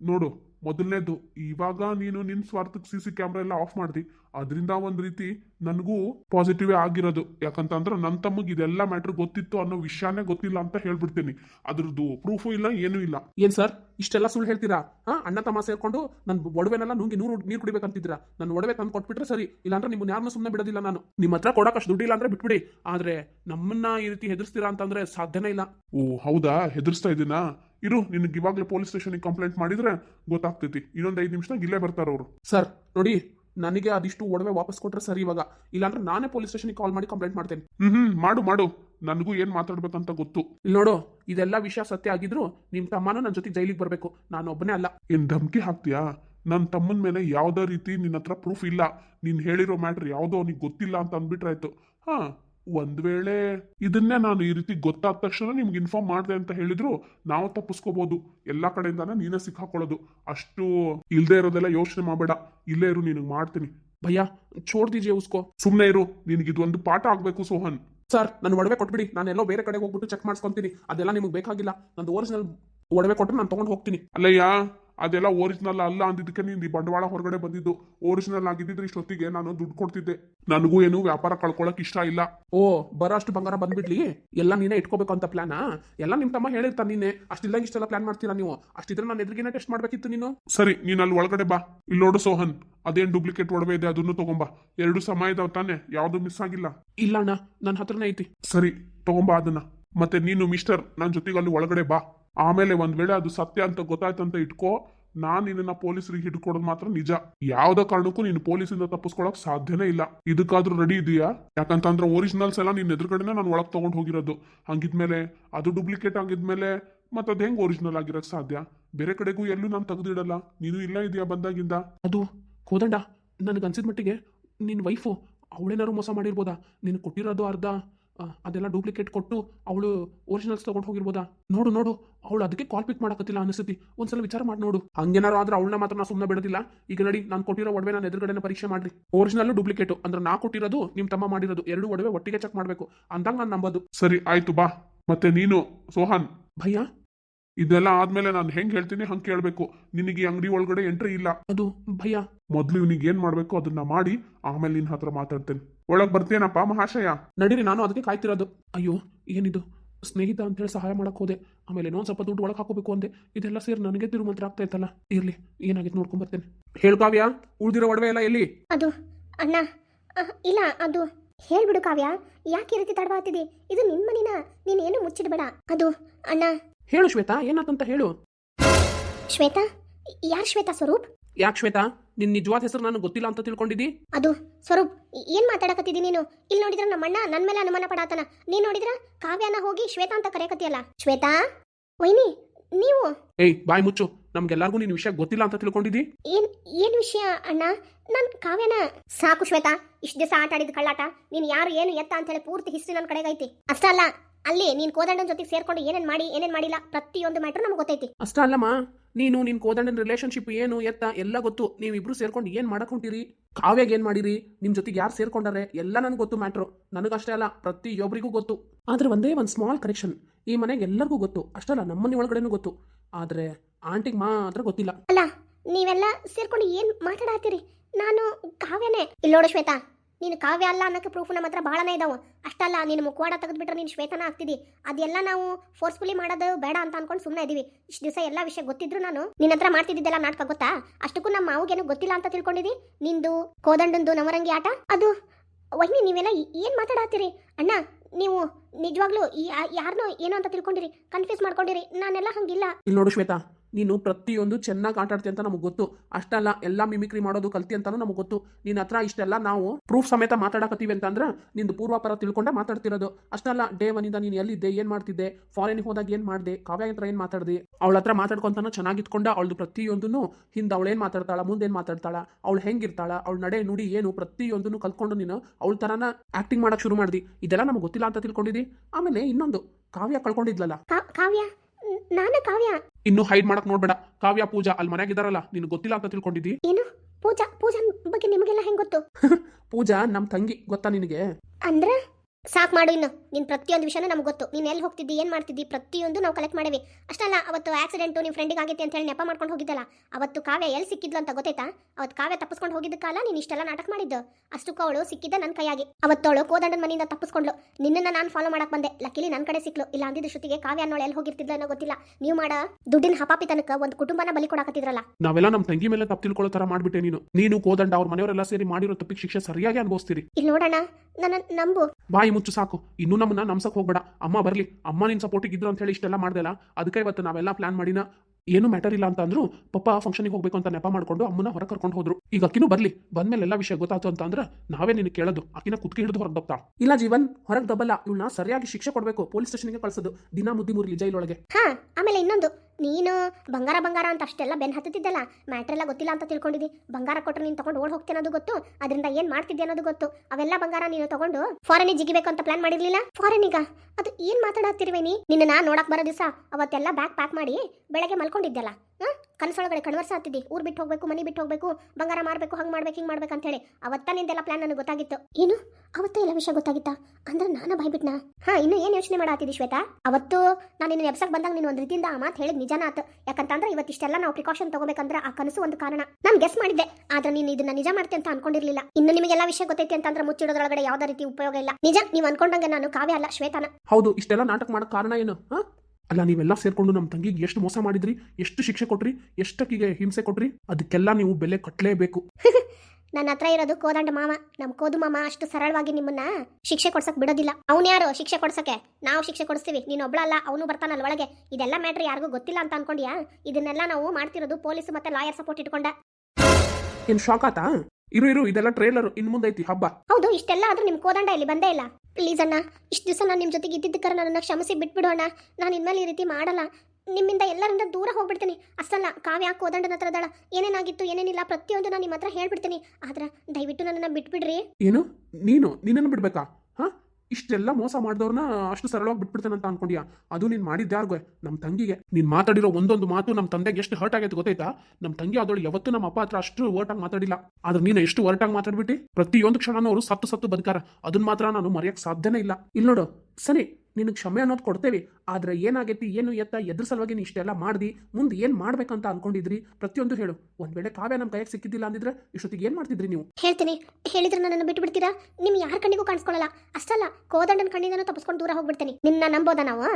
Speaker 2: ನೋಡು. ಮೊದಲನೇದು, ಇವಾಗ ನೀನು ನಿನ್ನ ಸ್ವಾರ್ಥಕ್ಕೆ ಸಿ ಸಿ ಕ್ಯಾಮ್ರಾ ಎಲ್ಲ ಆಫ್ ಮಾಡ್ದಿ. ಅದರಿಂದ ಒಂದ್ ರೀತಿ ನನಗೂ ಪಾಸಿಟಿವ್ ಆಗಿರೋದು. ಯಾಕಂತಂದ್ರೆ ನನ್ನ ತಮ್ಮಗೆ ಇದೆಲ್ಲ ಮ್ಯಾಟ್ರ್ ಗೊತ್ತಿತ್ತು ಅನ್ನೋ ವಿಷಯನೇ ಗೊತ್ತಿಲ್ಲ ಅಂತ ಹೇಳ್ಬಿಡ್ತೀನಿ. ಅದ್ರದ್ದು ಪ್ರೂಫು ಇಲ್ಲ, ಏನೂ ಇಲ್ಲ.
Speaker 1: ಏನ್ ಸರ್ ಇಷ್ಟೆಲ್ಲ ಸುಳ್ಳು ಹೇಳ್ತೀರಾ? ಹಾ, ಅಣ್ಣ ತಮ್ಮ ಸೇರ್ಕೊಂಡು ನನ್ನ ಒಡವೆನೆಲ್ಲ ನುಂಗಿ ನೂರು ನೀರು ಕುಡಿಬೇಕಂತಿದ್ದೀರಾ? ನನ್ನ ಒಡವೆ ತಂದು ಕೊಟ್ಬಿಟ್ರೆ ಸರಿ. ಇಲ್ಲಾಂದ್ರೆ ನಿಮ್ಮನ್ನ ಯಾರನ್ನೂ ಸುಮ್ಮನೆ ಬಿಡೋದಿಲ್ಲ ನಾನು. ನಿಮ್ಮ ಹತ್ರ ಕೊಡೋಕಷ್ಟು ದುಡ್ಡಿಲ್ಲ ಅಂದ್ರೆ ಬಿಟ್ಬಿಡಿ. ಆದ್ರೆ ನಮ್ಮನ್ನ ಈ ರೀತಿ ಹೆದರ್ಸ್ತೀರಾ ಅಂತಂದ್ರೆ ಸಾಧ್ಯನೇ ಇಲ್ಲ.
Speaker 2: ಓ, ಹೌದಾ? ಹೆದರ್ಸ್ತಾ ಇದ್ದೀನಾ? ಇರು ನಿನಗೆ ಇವಾಗಲೇ ಪೊಲೀಸ್ ಸ್ಟೇಷನ್ಗೆ ಕಂಪ್ಲೇಂಟ್ ಮಾಡಿದ್ರೆ ಗೊತ್ತಾಗ್ತೈತಿ. ಇನ್ನೊಂದು ಐದು ನಿಮಿಷದಾಗ ಇಲ್ಲೇ ಅವರು.
Speaker 1: ಸರ್ ನೋಡಿ ನನಗೆ ಅದಿಷ್ಟು ಒಡವೆ ವಾಪಸ್ ಕೊಟ್ರೆ ಸರಿ ಇವಾಗ. ಇಲ್ಲಾಂದ್ರೆ ನಾನೇ ಪೊಲೀಸ್ ಸ್ಟೇಷನ್ಗೆ ಕಾಲ್ ಮಾಡಿ ಕಂಪ್ಲೇಂಟ್ ಮಾಡ್ತೇನೆ.
Speaker 2: ಹ್ಮ್ ಹ್ಮ್ ಮಾಡು ಮಾಡು. ನನಗೂ ಏನ್ ಮಾತಾಡ್ಬೇಕಂತ ಗೊತ್ತು.
Speaker 1: ಇಲ್ಲಿ ನೋಡು ಇದೆಲ್ಲ ವಿಷಯ ಸತ್ಯ ಆಗಿದ್ರು ನಿಮ್ಮ ತಮ್ಮನೂ ನನ್ನ ಜೊತೆ ಜೈಲಿಗೆ ಬರಬೇಕು. ನಾನು ಒಬ್ಬನೇ ಅಲ್ಲ.
Speaker 2: ಏನು ಧಮಕಿ ಹಾಕ್ತೀಯಾ? ನನ್ನ ತಮ್ಮನ ಮೇಲೆ ಯಾವ್ದೋ ರೀತಿ ನಿನ್ನ ಹತ್ರ ಪ್ರೂಫ್ ಇಲ್ಲ. ನೀನ್ ಹೇಳಿರೋ ಮ್ಯಾಟ್ರ್ ಯಾವುದೋ ಅವ್ನಿಗೆ ಗೊತ್ತಿಲ್ಲ ಅಂತ ಅಂದ್ಬಿಟ್ರಾಯ್ತು. ಹಾ ಒಂದ್ ವೇಳೆ ಇದನ್ನೇ ನಾನು ಈ ರೀತಿ ಗೊತ್ತಾದ ತಕ್ಷಣ ನಿಮ್ಗೆ ಇನ್ಫಾರ್ಮ್ ಮಾಡಿದೆ ಅಂತ ಹೇಳಿದ್ರು, ನಾವು ತಪ್ಪಿಸ್ಕೋಬಹುದು ಎಲ್ಲಾ ಕಡೆಯಿಂದಾನೆ ನೀನೇ ಸಿಕ್ಕಾಕೊಳ್ಳೋದು. ಅಷ್ಟು ಇಲ್ದೆ ಇರೋದೆಲ್ಲ ಯೋಚನೆ ಮಾಡಬೇಡ. ಇಲ್ಲೇ ಇರು, ನಿನಗೆ ಮಾಡ್ತೀನಿ.
Speaker 1: ಭಯ್ಯ ಛೋಡ್ ದೀಜಿಯೇ ಉಸ್ಕೋ.
Speaker 2: ಸುಮ್ಮನೆ ಇರು, ನಿನಗೆ ಇದೊಂದು ಪಾಠ ಆಗ್ಬೇಕು ಸೋಹನ್.
Speaker 1: ಸರ್ ನನ್ನ ಒಡವೆ ಕೊಟ್ಬಿಡಿ. ನಾನು ಎಲ್ಲೋ ಬೇರೆ ಕಡೆ ಹೋಗ್ಬಿಟ್ಟು ಚೆಕ್ ಮಾಡ್ಸ್ಕೊಂತೀನಿ. ಅದೆಲ್ಲ ನಿಮಗೆ ಬೇಕಾಗಿಲ್ಲ. ನಂದು ಒರಿಜಿನಲ್ ಒಡವೆ ಕೊಟ್ಟರೆ ನಾನು ತೊಗೊಂಡು ಹೋಗ್ತೀನಿ.
Speaker 2: ಅಲ್ಲಯ್ಯ ಅದೆಲ್ಲ ಒರಿಜಿನಲ್ ಅಲ್ಲ ಅಂದಿದ್ದಕ್ಕೆ ನೀನು ಈ ಬಂಡವಾಳ ಹೊರಗಡೆ ಬಂದಿದ್ದು. ಒರಿಜಿನಲ್ ಆಗಿದ್ದಿದ್ರೆ ಇಷ್ಟೊತ್ತಿಗೆ ನಾನು ದುಡ್ಡು ಕೊಡ್ತಿದ್ದೆ. ನನಗೂ ಏನು ವ್ಯಾಪಾರ ಕಳ್ಕೊಳಕ್ ಇಷ್ಟ ಇಲ್ಲ.
Speaker 1: ಓ ಬರೋ ಅಷ್ಟು ಬಂಗಾರ ಬಂದ್ಬಿಡ್ಲಿ. ಎಲ್ಲ ನೀನೇ ಇಟ್ಕೋಬೇಕು ಅಂತ ಪ್ಲಾನಾ ಎಲ್ಲ ನಿಮ್ಮ ತಮ್ಮ ಹೇಳಿರ್ತಾನೆ ನೀನೆ. ಅಷ್ಟಿಲ್ಲ ಇಷ್ಟೆಲ್ಲ ಪ್ಲಾನ್ ಮಾಡ್ತೀರಾ ನೀವು? ಅಷ್ಟಿದ್ರೆ ನಾನು ಎದುರಿಗಿನ ಟೆಸ್ಟ್ ಮಾಡ್ಬೇಕಿತ್ತು ನೀನು.
Speaker 2: ಸರಿ ನೀನು ಅಲ್ಲಿ ಒಳಗಡೆ ಬಾ. ಇಲ್ಲಿ ನೋಡು ಸೋಹನ್ ಅದೇನ್ ಡೂಪ್ಲಿಕೇಟ್ ಒಡವೆ ಇದೆ ಅದನ್ನು ತಗೊಂಬಾ. ಎರಡು ಸಮಯ ಇದಾವ ತಾನೆ ಯಾವ್ದು ಮಿಸ್ ಆಗಿಲ್ಲ.
Speaker 1: ಇಲ್ಲ ಅಣ್ಣ ನನ್ನ ಹತ್ರನೇ ಐತಿ.
Speaker 2: ಸರಿ ತಗೊಂಬಾ ಅದನ್ನ. ಮತ್ತೆ ನೀನು ಮಿಸ್ಟರ್ ನನ್ನ ಜೊತೆಗೆ ಅಲ್ಲಿ ಒಳಗಡೆ ಬಾ. ಆಮೇಲೆ ಒಂದ್ ವೇಳೆ ಅದು ಸತ್ಯ ಅಂತ ಗೊತ್ತಾಯ್ತಂತ ಇಟ್ಕೋ, ನಾನ್ ನಿನ್ನ ಪೊಲೀಸರಿಗೆ ಹಿಡ್ಕೊಡೋದು ಮಾತ್ರ ನಿಜ. ಯಾವ್ದೋ ಕಾರಣಕ್ಕೂ ನೀನು ಪೊಲೀಸಿಂದ ತಪ್ಪಿಸ್ಕೊಳಕ್ ಸಾಧ್ಯನೇ ಇಲ್ಲ. ಇದಕ್ಕಾದ್ರೂ ರೆಡಿ ಇದೆಯಾ ಯಾಕಂತಂದ್ರೆ ಒರಿಜಿನಲ್ಸ್ ಎಲ್ಲ ನಿನ್ನ ಎದುರುಗಡೆನೆ ನಾನು ಒಳಗೆ ತಗೊಂಡ್ ಹೋಗಿರೋದು. ಹಂಗಿದ್ಮೇಲೆ, ಅದು ಡೂಪ್ಲಿಕೇಟ್ ಆಗಿದ್ಮೇಲೆ ಮತ್ತೆ ಅದು ಹೆಂಗ್ ಒರಿಜಿನಲ್ ಆಗಿರಕ್ ಸಾಧ್ಯ? ಬೇರೆ ಕಡೆಗೂ ಎಲ್ಲೂ ನಾನು ತೆಗೆದಿಡಲ್ಲ. ನೀನು ಇಲ್ಲ ಇದೆಯಾ ಬಂದಾಗಿಂದ?
Speaker 1: ಅದು, ಕೋದಂಡ ನನಗೆ ಅನ್ಸಿದ ಮಟ್ಟಿಗೆ ನಿನ್ನ ವೈಫು ಅವಳೇನಾರು ಮೋಸ ಮಾಡಿರ್ಬೋದಾ? ನೀನು ಕೊಟ್ಟಿರೋದು ಅರ್ಧ ಅದೆಲ್ಲ ಡೂಪ್ಲಿಕೇಟ್ ಕೊಟ್ಟು ಅವಳು ಒರಿಜಿನಲ್ಸ್ ತೊಗೊಂಡು ಹೋಗಿರ್ಬೋದಾ? ನೋಡು ನೋಡು ಅವಳು ಅದಕ್ಕೆ ಕಾಲ್ ಪಿಕ್ ಮಾಡಕತ್ತಿಲ್ಲ ಅನಿಸುತ್ತಿ ಒಂದ್ಸಲ ವಿಚಾರ ಮಾಡಿ ನೋಡು. ಹಂಗೇನಾರು ಆದ್ರೆ ಅವಳನ್ನ ಮಾತ್ರ ನಾ ಸುಮ್ಮನೆ ಬಿಡೋದಿಲ್ಲ. ಈಗ ನಡಿ ನಾನು ಕೊಟ್ಟಿರೋ ಒಡವೆ ನಾನು ಎದುರುಗಡೆನ ಪರೀಕ್ಷೆ ಮಾಡ್ರಿ. ಒರಿಜಿನಲ್ ಡೂಪ್ಲಿಕೇಟು ಅಂದ್ರೆ ನಾ ಕೊಟ್ಟಿರೋದು ನಿಮ್ಮ ತಮ್ಮ ಮಾಡಿರೋದು. ಎರಡು ಒಡವೆ ಒಟ್ಟಿಗೆ ಚೆಕ್ ಮಾಡಬೇಕು. ಅಂದಾಗ ನಾನು ನಂಬೋದು.
Speaker 2: ಸರಿ ಆಯ್ತು ಬಾ. ಮತ್ತೆ ನೀನು ಸೋಹನ್.
Speaker 1: ಭಯ್ಯ?
Speaker 2: ಇದೆಲ್ಲ ಆದ್ಮೇಲೆ ನಾನು ಹೆಂಗ್ ಹೇಳ್ತೀನಿ ಹಂಗೆ ಕೇಳಬೇಕು. ನಿನಗೆ ಅಂಗಡಿ ಒಳಗಡೆ ಎಂಟ್ರಿ ಇಲ್ಲ.
Speaker 1: ಅದು ಭಯ
Speaker 2: ಮೊದ್ಲು ಇವನಿಗೆ ಏನ್ ಮಾಡ್ಬೇಕು ಅದನ್ನ ಮಾಡಿ ಆಮೇಲೆ ನಿನ್ನ ಹತ್ರ ಮಾತಾಡ್ತೇನೆ. ಒಳಗ್ ಬರ್ತೇನಪ್ಪ ಮಹಾಶಯ?
Speaker 1: ನಡೀರಿ ನಾನು ಅದಕ್ಕೆ ಕಾಯ್ತಿರೋದು. ಅಯ್ಯೋ ಏನಿದು? ಸ್ನೇಹಿತ ಅಂತೇಳಿ ಸಹಾಯ ಮಾಡಕ್ ಹೋದೆ. ಆಮೇಲೆ ಇನ್ನೊಂದು ಸ್ವಲ್ಪ ದುಡ್ಡು ಒಳಗೆ ಹಾಕೋಬೇಕು ಅಂದೆ. ಇದೆಲ್ಲ ಸೇರಿ ನನಗೆ ತಿರುಮಂತ್ರ ಆಗ್ತಾ ಇತ್ತಲ್ಲ. ಇರ್ಲಿ ಏನಾಗಿತ್ತು ನೋಡ್ಕೊಂಡ್ ಬರ್ತೇನೆ. ಹೇಳು ಕಾವ್ಯ ಉಳ್ದಿರೋ ಒಡವೆ ಎಲ್ಲ ಎಲ್ಲಿ?
Speaker 3: ಅದು ಅಣ್ಣ ಅಹ್, ಇಲ್ಲ ಅದು. ಹೇಳ್ಬಿಡು ಕಾವ್ಯ ಯಾಕೆ ಈ ರೀತಿ ತಡವಾಗ್ತಿದೆ? ಇದು ನಿನ್ ಮನಿನ? ನೀನ್ ಏನು ಮುಚ್ಚಿಡ್ಬೇಡ. ಅದು ಅಣ್ಣ.
Speaker 1: ಹೇಳು ಶ್ವೇತಾ ಏನಾತಂತ ಹೇಳು.
Speaker 3: ಶ್ವೇತಾ? ಯಾರ್ ಶ್ವೇತಾ ಸ್ವರೂಪ್?
Speaker 1: ಯಾಕೆ ಶ್ವೇತಾ? ನಿನ್ ನಿಜವಾದ ಹೆಸರು ನನಗೆ ಗೊತ್ತಿಲ್ಲ ಅಂತ ತಿಳ್ಕೊಂಡಿದ್ದಿ?
Speaker 3: ಅದು ಸ್ವರೂಪ್ ಏನ್ ಮಾತಾಡಕತ್ತಿದಿ ನೀನು? ಇಲ್ಲಿ ನೋಡಿದ್ರ ನಮ್ಮಣ್ಣ ನನ್ ಮೇಲೆ ಅನುಮಾನ ಪಡಾತನ. ನೀನ್ ನೋಡಿದ್ರ ಕಾವ್ಯನ ಹೋಗಿ ಶ್ವೇತಾ ಅಂತ ಕರೆಯಕತ್ತಿಯಲ್ಲ. ಶ್ವೇತಾ? ವೈನಿ ನೀವು?
Speaker 1: ಏಯ್ ಬಾಯ್ ಮುಚ್ಚು. ನಮ್ಗೆಲ್ಲಾರ್ಗೂ ನಿನ್ ವಿಷಯ ಗೊತ್ತಿಲ್ಲ ಅಂತ ತಿಳ್ಕೊಂಡಿದ್ದಿ?
Speaker 3: ಏನ್ ಏನ್ ವಿಷಯ ಅಣ್ಣ? ನನ್ ಕಾವ್ಯನ ಸಾಕು ಶ್ವೇತಾ ಇಷ್ಟ ದಿವಸ ಆಟ ಆಡಿದ ಕಳ್ಳಾಟ. ನೀನ್ ಯಾರು ಏನು ಎತ್ತ ಅಂತ ಹೇಳಿ ಪೂರ್ತಿ ಹಿಸ್ಟ್ರಿ ನನ್ನ ಕಡೆಗೈತಿ. ಅಷ್ಟ ಅಲ್ಲ ಅಲ್ಲಿ ನೀನ್ ಕೋದಂಡನ್ ಜೊತೆ ಸೇರ್ಕೊಂಡು ಏನೇನ್ ಮಾಡಿ ಏನೇನ್ ಮಾಡಿಲ್ಲ ಪ್ರತಿಯೊಂದು ಮ್ಯಾಟ್ರ್ ನಮ್ಗೆ ಗೊತ್ತೈತಿ.
Speaker 1: ಅಷ್ಟ ಅಲ್ಲಮ್ಮ ನೀನು ನಿನ್ ಕೋದಂಡನ ರಿಲೇಶನ್ಶಿಪ್ ಏನು ಎತ್ತ ಎಲ್ಲ ಗೊತ್ತು. ನೀವಿಬ್ರು ಸೇರ್ಕೊಂಡು ಏನ್ ಮಾಡಕ್ ಹೊಂಟಿರಿ? ಕಾವ್ಯಾಗ ಏನ್ ಮಾಡಿರಿ? ನಿಮ್ ಜೊತೆಗೆ ಯಾರು ಸೇರ್ಕೊಂಡಾರೆ? ಎಲ್ಲ ನನ್ಗೆ ಗೊತ್ತು ಮ್ಯಾಟ್ರು ನನಗಷ್ಟೇ ಅಲ್ಲ ಪ್ರತಿಯೊಬ್ಬರಿಗೂ ಗೊತ್ತು. ಆದ್ರೆ ಒಂದೇ ಒಂದು ಸ್ಮಾಲ್ ಕರೆಕ್ಷನ್ ಈ ಮನೆಗೆ ಎಲ್ಲರಿಗೂ ಗೊತ್ತು. ಅಷ್ಟಲ್ಲ ನಮ್ಮನೆ ಒಳಗಡೆನೂ ಗೊತ್ತು. ಆದ್ರೆ ಆಂಟಿಗೆ ಮಾತ್ರ ಗೊತ್ತಿಲ್ಲ.
Speaker 3: ಅಲ್ಲ ನೀವೆಲ್ಲ ಸೇರ್ಕೊಂಡು ಏನ್ ಮಾತಾಡತ್ತೀರಿ ನಾನು ಕಾವ್ಯನೇ. ಇಲ್ಲೋಡ ಶ್ವೇತಾ ನೀನು ಕಾವ್ಯ ಅಲ್ಲ ಅನ್ನೋಕ್ಕೆ ಪ್ರೂಫ್ ನಮ್ಮ ಹತ್ರ ಭಾಳನೇ ಇದಾವೆ. ಅಷ್ಟಲ್ಲ, ನೀನು ಮುಖವಾಡ ತೆಗೆದುಬಿಟ್ರೆ ನೀನು ಶ್ವೇತನ ಆಗ್ತಿದ್ದಿ ಅದೆಲ್ಲ ನಾವು ಫೋರ್ಸ್ಫುಲಿ ಮಾಡೋದು ಬೇಡ ಅಂತ ಅನ್ಕೊಂಡು ಸುಮ್ಮನೆ ಇದೀವಿ. ಇಷ್ಟು ದಿವಸ ಎಲ್ಲ ವಿಷಯ ಗೊತ್ತಿದ್ರು ನಾನು. ನಿನ್ನ ಹತ್ರ ಮಾಡ್ತಿದ್ದಿದ್ದೆಲ್ಲ ನಾಟಕ ಗೊತ್ತಾ? ಅಷ್ಟಕ್ಕೂ ನಮ್ಮ ಮಾವಿಗೇನು ಗೊತ್ತಿಲ್ಲ ಅಂತ ತಿಳ್ಕೊಂಡಿದಿ? ನಿಂದು, ಕೋದಂಡಂದು, ನವರಂಗಿ ಆಟ? ಅದು ವಹಿನಿ ನೀವೆಲ್ಲ ಏನು ಮಾತಾಡತ್ತೀರಿ ಅಣ್ಣ, ನೀವು ನಿಜವಾಗ್ಲೂ ಯಾರನ್ನೋ ಏನೋ ಅಂತ ತಿಳ್ಕೊಂಡಿರಿ ಕನ್ಫ್ಯೂಸ್ ಮಾಡ್ಕೊಂಡಿರಿ, ನಾನೆಲ್ಲ ಹಂಗಿಲ್ಲ.
Speaker 1: ಇಲ್ಲಿ ನೋಡು ಶ್ವೇತಾ, ನೀನು ಪ್ರತಿಯೊಂದು ಚೆನ್ನಾಗಿ ಆಟ ಅಂತ ನಮಗೆ ಗೊತ್ತು. ಅಷ್ಟಲ್ಲ, ಎಲ್ಲ ಮಿಮಿಕ್ರಿ ಮಾಡೋದು ಕಲ್ತಿ ಅಂತಾನು ನಮಗೆ ಗೊತ್ತು. ನಿನ್ನ ಹತ್ರ ಇಷ್ಟೆಲ್ಲ ನಾವು ಪ್ರೂಫ್ ಸಮೇತ ಮಾತಾಡಕತ್ತೀವಿ ಅಂತಂದ್ರೆ ನಿಂದು ಪೂರ್ವಾಪರ ತಿಳ್ಕೊಂಡೆ ಮಾತಾಡ್ತಿರೋದು. ಅಷ್ಟಲ್ಲ ಡೇ ಒನಿಂದ ನೀನು ಎಲ್ಲಿದ್ದೆ, ಏನು ಮಾಡ್ತಿದ್ದೆ ಫಾರಿನ್ ಹೋದಾಗ ಏನು ಮಾಡಿದೆ ಕಾವ್ಯ ಹತ್ರ ಏನು ಮಾತಾಡ್ದೆ? ಅವಳ ಹತ್ರ ಚೆನ್ನಾಗಿ ಚೆನ್ನಾಗಿತ್ಕೊಂಡ ಅವಳದು ಪ್ರತಿಯೊಂದನ್ನು ಹಿಂದೆ ಅವಳೇನು ಮಾತಾಡ್ತಾಳ ಮುಂದೇನು ಮಾತಾಡ್ತಾಳ, ಅವಳು ಹೆಂಗಿರ್ತಾಳ, ಅವಳ ನಡೆ ನುಡಿ ಏನು ಪ್ರತಿಯೊಂದನ್ನು ಕಲ್ತ್ಕೊಂಡು ನೀನು ಅವಳ ಥರನ ಆಕ್ಟಿಂಗ್ ಮಾಡಕ್ ಶುರು ಮಾಡಿದಿ. ಇದೆಲ್ಲ ನಮ್ಗೆ ಗೊತ್ತಿಲ್ಲ ಅಂತ ತಿಳ್ಕೊಂಡಿದ್ದಿ ಆಮೇಲೆ ಇನ್ನೊಂದು. ಕಾವ್ಯ ಕಳ್ಕೊಂಡಿದ್ಲಲ್ಲ.
Speaker 3: ಕಾವ್ಯ? ನಾನ ಕಾವ್ಯ?
Speaker 1: ಇನ್ನು ಹೈಡ್ ಮಾಡಕ್ ನೋಡ್ಬೇಡ. ಕಾವ್ಯ ಪೂಜಾ ಅಲ್ಲಿ ಮನೆಯಾಗಿದ್ದಾರಲ್ಲ ನಿನ್ ಗೊತ್ತಿಲ್ಲ ಅಂತ ತಿಳ್ಕೊಂಡಿದ್ದಿ?
Speaker 3: ಏನು? ಪೂಜಾ ಪೂಜಾ ಬಗ್ಗೆ ನಿಮಗೆಲ್ಲ ಹೆಂಗ್ ಗೊತ್ತು?
Speaker 1: ಪೂಜಾ ನಮ್ ತಂಗಿ ಗೊತ್ತಾ ನಿನಗೆ?
Speaker 3: ಅಂದ್ರ? ಸಾಕ್ ಮಾಡು ಇನ್ನು. ನಿನ್ನ ಪ್ರತಿಯೊಂದು ವಿಷಯನೂ ನಮ್ಗೆ ಗೊತ್ತು. ನೀನು ಎಲ್ಲಿ ಹೋಗ್ತಿದ್ದಿ ಏನು ಮಾಡ್ತಿದ್ದಿ ಪ್ರತಿಯೊಂದು ನಾವು ಕಲೆಕ್ಟ್ ಮಾಡೇವಿ. ಅಷ್ಟಲ್ಲ ಅವತ್ತು ಆಕ್ಸಿಡೆಂಟು ನಿಮ್ಮ ಫ್ರೆಂಡಿಗೆ ಆಗೈತಿ ಅಂತ ಹೇಳಿ ನೆಪ ಮಾಡ್ಕೊಂಡು ಹೋಗಿದ್ದಲ್ಲ. ಅವತ್ತು ಕಾವ್ಯ ಎಲ್ಲಿ ಸಿಕ್ಕಿದ್ಲು ಅಂತ ಗೊತ್ತಾಯ್ತಾ? ಅವತ್ತು ಕಾವ್ಯ ತಪ್ಪಿಸ್ಕೊಂಡು ಹೋಗಿದ್ದ ಕಾಲ ನೀನು ಇಷ್ಟೆಲ್ಲ ನಾಟಕ ಮಾಡಿದ್ದು. ಅಷ್ಟಕ್ಕೂ ಅವಳು ಸಿಕ್ಕಿದ್ದ ನನ್ನ ಕೈಯಾಗಿ. ಅವತ್ತವಳು ಕೋದಂಡನ ಮನೆಯಿಂದ ತಪ್ಪಿಸ್ಕೊಂಡ್ಲು. ನಿನ್ನ ನಾನು ಫಾಲೋ ಮಾಡಕ್ ಬಂದೆ. ಲಕ್ಕಿಲಿ ನನ್ನ ಕಡೆ ಸಿಕ್ಲು. ಇಲ್ಲ ಅಂದಿದ್ದ ಶ್ರುತಿಗೆ ಕಾವ್ಯ ಅನ್ನೋಳು ಎಲ್ಲಿ ಹೋಗಿರ್ತಿದ್ಲು ಅನ್ನೋ ಗೊತ್ತಿಲ್ಲ. ನೀವು ಮಾಡ ದುಡ್ಡಿನ ಹಪಾಪಿ ತನಕ ಒಂದು ಕುಟುಂಬನ ಬಲಿ ಕೊಡಾಕತ್ತಿದ್ರಲ್ಲ.
Speaker 1: ನಾವೆಲ್ಲ ನಮ್ಮ ತಂಗಿ ಮೇಲೆ ತಪ್ಪು ತಿಳ್ಕೊಳ್ಳೋ ತರ ಮಾಡ್ಬಿಟ್ಟೆ ನೀನು. ನೀನು ಕೋದಂಡ ಅವ್ರ ಮನೆಯವರೆಲ್ಲ ಸೇರಿ ಮಾಡಿರೋ ತಪ್ಪಿಗೆ ಶಿಕ್ಷೆ ಸರಿಯಾಗಿ ಅನುಭವಿಸ್ತೀರಿ.
Speaker 3: ಇಲ್ಲಿ ನೋಡೋಣ ನನ್ನ ನಂಬು.
Speaker 1: ಬಾಯಿ ಮುಚ್ಚು ಸಾಕು. ಇನ್ನು ನಮ್ಮನ್ನ ನಮ್ಸಕ್ ಹೋಗ್ಬೇಡ. ಅಮ್ಮ ಬರಲಿ. ಅಮ್ಮ ನಿನ್ ಸಪೋರ್ಟಿಗೆ ಇದ್ರು ಅಂತ ಹೇಳಿ ಇಷ್ಟೆಲ್ಲ ಮಾಡ್ದಲ್ಲ. ಅದಕ್ಕೆ ಇವತ್ತು ನಾವೆಲ್ಲ ಪ್ಲಾನ್ ಮಾಡಿನ ಏನು ಮ್ಯಾಟರ್ ಇಲ್ಲ ಅಂತ ಅಂದ್ರು ಪಪ್ಪ ಫಂಕ್ಷನ್ಗೆ ಹೋಗ್ಬೇಕು ಅಂತ ನೆಪ ಮಾಡ್ಕೊಂಡು ಅಮ್ಮನ ಹೊರ ಕರ್ಕೊಂಡು ಹೋದ್ರು. ಈಗ ಅಕ್ಕಿನೂ ಬರ್ಲಿ, ಬಂದ್ಮೇಲೆ ಎಲ್ಲ ವಿಷಯ ಗೊತ್ತಾಯ್ತು ಅಂತ ಅಂದ್ರೆ ನಾವೇ ನಿನ್ನ ಕೇಳೋದು. ಅಕ್ಕಿನ ಕುತ್ಕಿ ಹಿಡಿದು ಹೊರಗೆ ದಬ್ತಾ. ಇಲ್ಲ ಜೀವನ್, ಹೊರಗೆ ದಬ್ಬಲ್ಲ. ಇವ್ನ ಸರಿಯಾಗಿ ಶಿಕ್ಷೆ ಕೊಡಬೇಕು. ಪೊಲೀಸ್ ಸ್ಟೇಷನ್ಗೆ ಕಳ್ಸೋದು. ದಿನ ಮುದ್ದಿ ಮುರ್ಲಿ ಜೈಲೊಳಗೆ
Speaker 3: ಹಾ, ಆಮೇಲೆ ಇನ್ನೊಂದು. ನೀನು ಬಂಗಾರ ಬಂಗಾರ ಅಂತ ಅಷ್ಟೆಲ್ಲ ಬೆನ್ ಹತ್ತಿದ್ದಲ್ಲ ಮ್ಯಾಟ್ರ್ ಎಲ್ಲ ಗೊತ್ತಿಲ್ಲ ಅಂತ ತಿಳ್ಕೊಂಡಿದ್ದಿ. ಬಂಗಾರ ಕೊಟ್ಟರೆ ನೀನು ತಗೊಂಡು ಓಡ್ ಹೋಗ್ತೇನೆ ಅದು ಗೊತ್ತು. ಅದರಿಂದ ಏನ್ ಮಾಡ್ತಿದ್ದೆ ಅನ್ನೋದು ಗೊತ್ತು. ಅವೆಲ್ಲ ಬಂಗಾರ ನೀನು ತಗೊಂಡು ಫಾರಿನಿಗೆ ಜಿಗಿಬೇಕು ಅಂತ ಪ್ಲಾನ್ ಮಾಡಿರ್ಲಿಲ್ಲ? ಈಗ ಅದು ಏನ್ ಮಾತಾಡತ್ತಿರುವೇನಿ ನಿನ್ನ ನಾ ನೋಡಕ್ ಬರೋ ದಿವಸ ಅವತ್ತೆಲ್ಲ ಬ್ಯಾಗ್ ಪ್ಯಾಕ್ ಮಾಡಿ ಬೆಳಗ್ಗೆ ಮಲ್ಕೊಂಡಿದ್ದೆಲ್ಲ ಹಾ? ಕನಸೊಳಗಡೆ ಕಣ್ವರ್ಸ ಆಗ್ತಿದ್ದಿ. ಊರ್ ಬಿಟ್ಟು ಹೋಗ್ಬೇಕು, ಮನಿ ಬಿಟ್ಟು ಹೋಗ್ಬೇಕು, ಬಂಗಾರ ಮಾಡ್ಬೇಕು ಹಂಗ್ ಮಾಡ್ಬೇಕು, ಹಿಂಗ್ ಮಾಡ್ಬೇಕು ಅಂತ ಹೇಳಿ. ಅವತ್ತ ನಿಂದೆಲ್ಲ ಪ್ಲಾನ್ ನನಗೆ ಗೊತ್ತಾಗಿತ್ತು. ಏನು? ಅವತ್ತ ಎಲ್ಲ ವಿಷಯ ಗೊತ್ತಾಗಿತ್ತಾ? ಅಂದ್ರೆ ನಾನು ಬಾಯ್ಬಿಟ್ನಾ ಹಾ, ಇನ್ನು ಏನ್ ಯೋಚನೆ ಮಾಡಾತಿದ್ದಿ ಶ್ವೇತಾ? ಅವತ್ತು ನಾನು ನಿನ್ನ ಎಬ್ಸಕ್ ಬಂದಾಗ ನೀನು ಒಂದು ರೀತಿಯಿಂದ ಆ ಮಾತು ಹೇಳಿದ್ ನಿಜಾನ ಆತು. ಯಾಕಂತಂದ್ರೆ ಇವತ್ತಿಷ್ಟೆಲ್ಲ ನಾವು ಪ್ರಿಕಾಷನ್ ತಗೋಬೇಕಂದ್ರೆ ಆ ಕನಸು ಒಂದು ಕಾರಣ. ನಾನು ಗೆಸ್ ಮಾಡಿದ್ದೆ. ಆದ್ರೆ ನೀನು ಇದನ್ನ ನಿಜ ಮಾಡ್ತೆ ಅಂತ ಅನ್ಕೊಂಡಿರ್ಲಿಲ್ಲ. ಇನ್ನು ನಿಮಗೆಲ್ಲ ವಿಷಯ ಗೊತ್ತೈತಿ ಅಂತಂದ್ರೆ ಮುಚ್ಚಿಡೋದ್ರೊಳಗಡೆ ಯಾವ್ದೇ ರೀತಿ ಉಪಯೋಗ ಇಲ್ಲ. ನಿಜ, ನೀವು ಅನ್ಕೊಂಡಂಗೆ ನಾನು ಕಾವ್ಯ ಅಲ್ಲ, ಶ್ವೇತಾನ.
Speaker 1: ಹೌದು, ಇಷ್ಟೆಲ್ಲ ನಾಟಕ ಮಾಡೋ ಕಾರಣ ಏನು? ಅಲ್ಲ ನೀವೆಲ್ಲ ಸೇರ್ಕೊಂಡು ನಮ್ಮ ತಂಗಿಗೆ ಎಷ್ಟು ಮೋಸ ಮಾಡಿದ್ರಿ? ಎಷ್ಟು ಶಿಕ್ಷೆ ಕೊಟ್ರಿ? ಎಷ್ಟಕ್ಕಿಗೆ ಹಿಂಸೆ ಕೊಟ್ರಿ? ಅದಕ್ಕೆಲ್ಲ ನೀವು ಬೆಲೆ ಕಟ್ಟಲೇಬೇಕು
Speaker 3: ನನ್ನ ಹತ್ರ ಇರೋದು ಕೋದಂಡ ಮಾಮ ನಮ್ ಕೋದು ಮಾಮ ಅಷ್ಟು ಸರಳವಾಗಿ ನಿಮ್ಮನ್ನ ಶಿಕ್ಷೆ ಕೊಡ್ಸಕ್ ಬಿಡೋದಿಲ್ಲ. ಅವ್ನು ಯಾರು ಶಿಕ್ಷೆ ಕೊಡ್ಸಕ್ಕೆ? ನಾವು ಶಿಕ್ಷೆ ಕೊಡಿಸ್ತೀವಿ. ನೀನು ಒಬ್ಳಲ್ಲ ಅವನು ಬರ್ತಾನಲ್ಲ ಒಳಗೆ. ಇದೆಲ್ಲ ಮ್ಯಾಟ್ರ್ ಯಾರಿಗೂ ಗೊತ್ತಿಲ್ಲ ಅಂತ ಅನ್ಕೊಂಡ್ಯಾ? ಇದನ್ನೆಲ್ಲ ನಾವು ಮಾಡ್ತಿರೋದು ಪೊಲೀಸ್ ಮತ್ತೆ ಲಾಯರ್ ಸಪೋರ್ಟ್ ಇಟ್ಕೊಂಡ.
Speaker 1: ಏನ್ ಶಾಕ್ ಆತಾ? ಇರು ಇರು ಇದೆಲ್ಲ ಟ್ರೇಲರ್ ಇನ್ ಮುಂದೈತಿ ಹಬ್ಬ.
Speaker 3: ಹೌದು ಇಷ್ಟೆಲ್ಲ ಆದ್ರೂ ನಿಮ್ ಕೋದಂಡ ಇಲ್ಲಿ ಬಂದೇ ಇಲ್ಲ. ಪ್ಲೀಸ್ ಅಣ್ಣ ಇಷ್ಟು ದಿವಸ ನಾನು ನಿಮ್ಮ ಜೊತೆಗೆ ಇದ್ದಿದ್ದಕ್ಕರ ನನ್ನ ಕ್ಷಮಿಸಿ ಬಿಟ್ಬಿಡು ಅಣ್ಣ. ನಾನು ಇನ್ಮೇಲೆ ಈ ರೀತಿ ಮಾಡಲ್ಲ. ನಿಮ್ಮಿಂದ ಎಲ್ಲರಿಂದ ದೂರ ಹೋಗ್ಬಿಡ್ತೀನಿ. ಅಸಲ್ಲ ಕಾವ್ಯ ಕೋದಂಡನ ಹತ್ರ ದಳ ಏನೇನಾಗಿತ್ತು ಏನೇನಿಲ್ಲ ಪ್ರತಿಯೊಂದು ನಾನು ನಿಮ್ಮ ಹತ್ರ ಹೇಳ್ಬಿಡ್ತೀನಿ. ಆದ್ರೆ ದಯವಿಟ್ಟು ನನ್ನನ್ನು ಬಿಟ್ಬಿಡ್ರಿ.
Speaker 1: ಏನು? ನೀನು? ನಿನ್ನನ್ನು ಬಿಡ್ಬೇಕಾ? ಹಾ? ಇಷ್ಟೆಲ್ಲ ಮೋಸ ಮಾಡಿದವ್ರನ್ನ ಅಷ್ಟು ಸರಳವಾಗಿ ಬಿಟ್ಬಿಡ್ತೇನೆ ಅಂತ ಅನ್ಕೊಂಡ್ಯಾ? ಅದು ನೀನ್ ಮಾಡಿದ್ದೆ ಯಾರ್ಗೋ? ನಮ್ಮ ತಂಗಿಗೆ. ನೀನ್ ಮಾತಾಡಿರೋ ಒಂದೊಂದು ಮಾತು ನಮ್ಮ ತಂದೆಗೆ ಎಷ್ಟು ಹರ್ಟ್ ಆಗೈತೆ ಗೊತ್ತಾಯ್ತಾ? ನಮ್ಮ ತಂಗಿ ಅದ್ರೊಳಗೆ ಯಾವತ್ತೂ ನಮ್ಮ ಅಪ್ಪ ಹತ್ರ ಅಷ್ಟು ವರ್ಟಾಗಿ ಮಾತಾಡಿಲ್ಲ. ಆದ್ರೆ ನೀನು ಎಷ್ಟು ವರ್ಟಾಗಿ ಮಾತಾಡ್ಬಿಟ್ಟು? ಪ್ರತಿಯೊಂದು ಕ್ಷಣನೂ ಅವರು ಸತ್ತು ಸತ್ತು ಬದುಕಾರ ಅದನ್ನ ಮಾತ್ರ ನಾನು ಮರೆಯಕ್ಕೆ ಸಾಧ್ಯನೇ ಇಲ್ಲ. ಇಲ್ಲಿ ನೋಡು ಸರಿ ನಿನಗೆ ಕ್ಷಮೆ ಅನ್ನೋದು ಕೊಡ್ತೇವೆ. ಆದರೆ ಏನಾಗೈತಿ, ಏನು ಎತ್ತ, ಎದ್ರ ಸಲುವಾಗಿ ನೀ ಇಷ್ಟೆಲ್ಲ ಮಾಡ್ದಿ, ಮುಂದೆ ಏನು ಮಾಡ್ಬೇಕಂತ ಅನ್ಕೊಂಡಿದ್ರಿ? ಪ್ರತಿಯೊಂದು ಹೇಳು. ಒಂದ್ ವೇಳೆ ಕಾವ್ಯ ನಮ್ಮ ಕೈಯಾಗ ಸಿಕ್ಕಿದ್ದಿಲ್ಲ ಅಂದಿದ್ರೆ ಇಷ್ಟೊತ್ತಿಗೆ ಏನು ಮಾಡ್ತಿದ್ರಿ ನೀವು?
Speaker 3: ಹೇಳ್ತೀನಿ. ಹೇಳಿದ್ರೆ ನನ್ನನ್ನು ಬಿಟ್ಟು ಬಿಡ್ತೀರಾ? ನಿಮ್ ಯಾರ ಕಣ್ಣಿಗೂ ಕಾಣಿಸ್ಕೊಳ್ಳಲ್ಲ ಅಷ್ಟಲ್ಲ, ಕೋದಂಡನ ಕಣ್ಣಿಂದನೂ ತಪ್ಪಿಸ್ಕೊಂಡು ದೂರ ಹೋಗ್ಬಿಡ್ತೀನಿ. ನಿನ್ನ ನಂಬೋದ ನಾವು?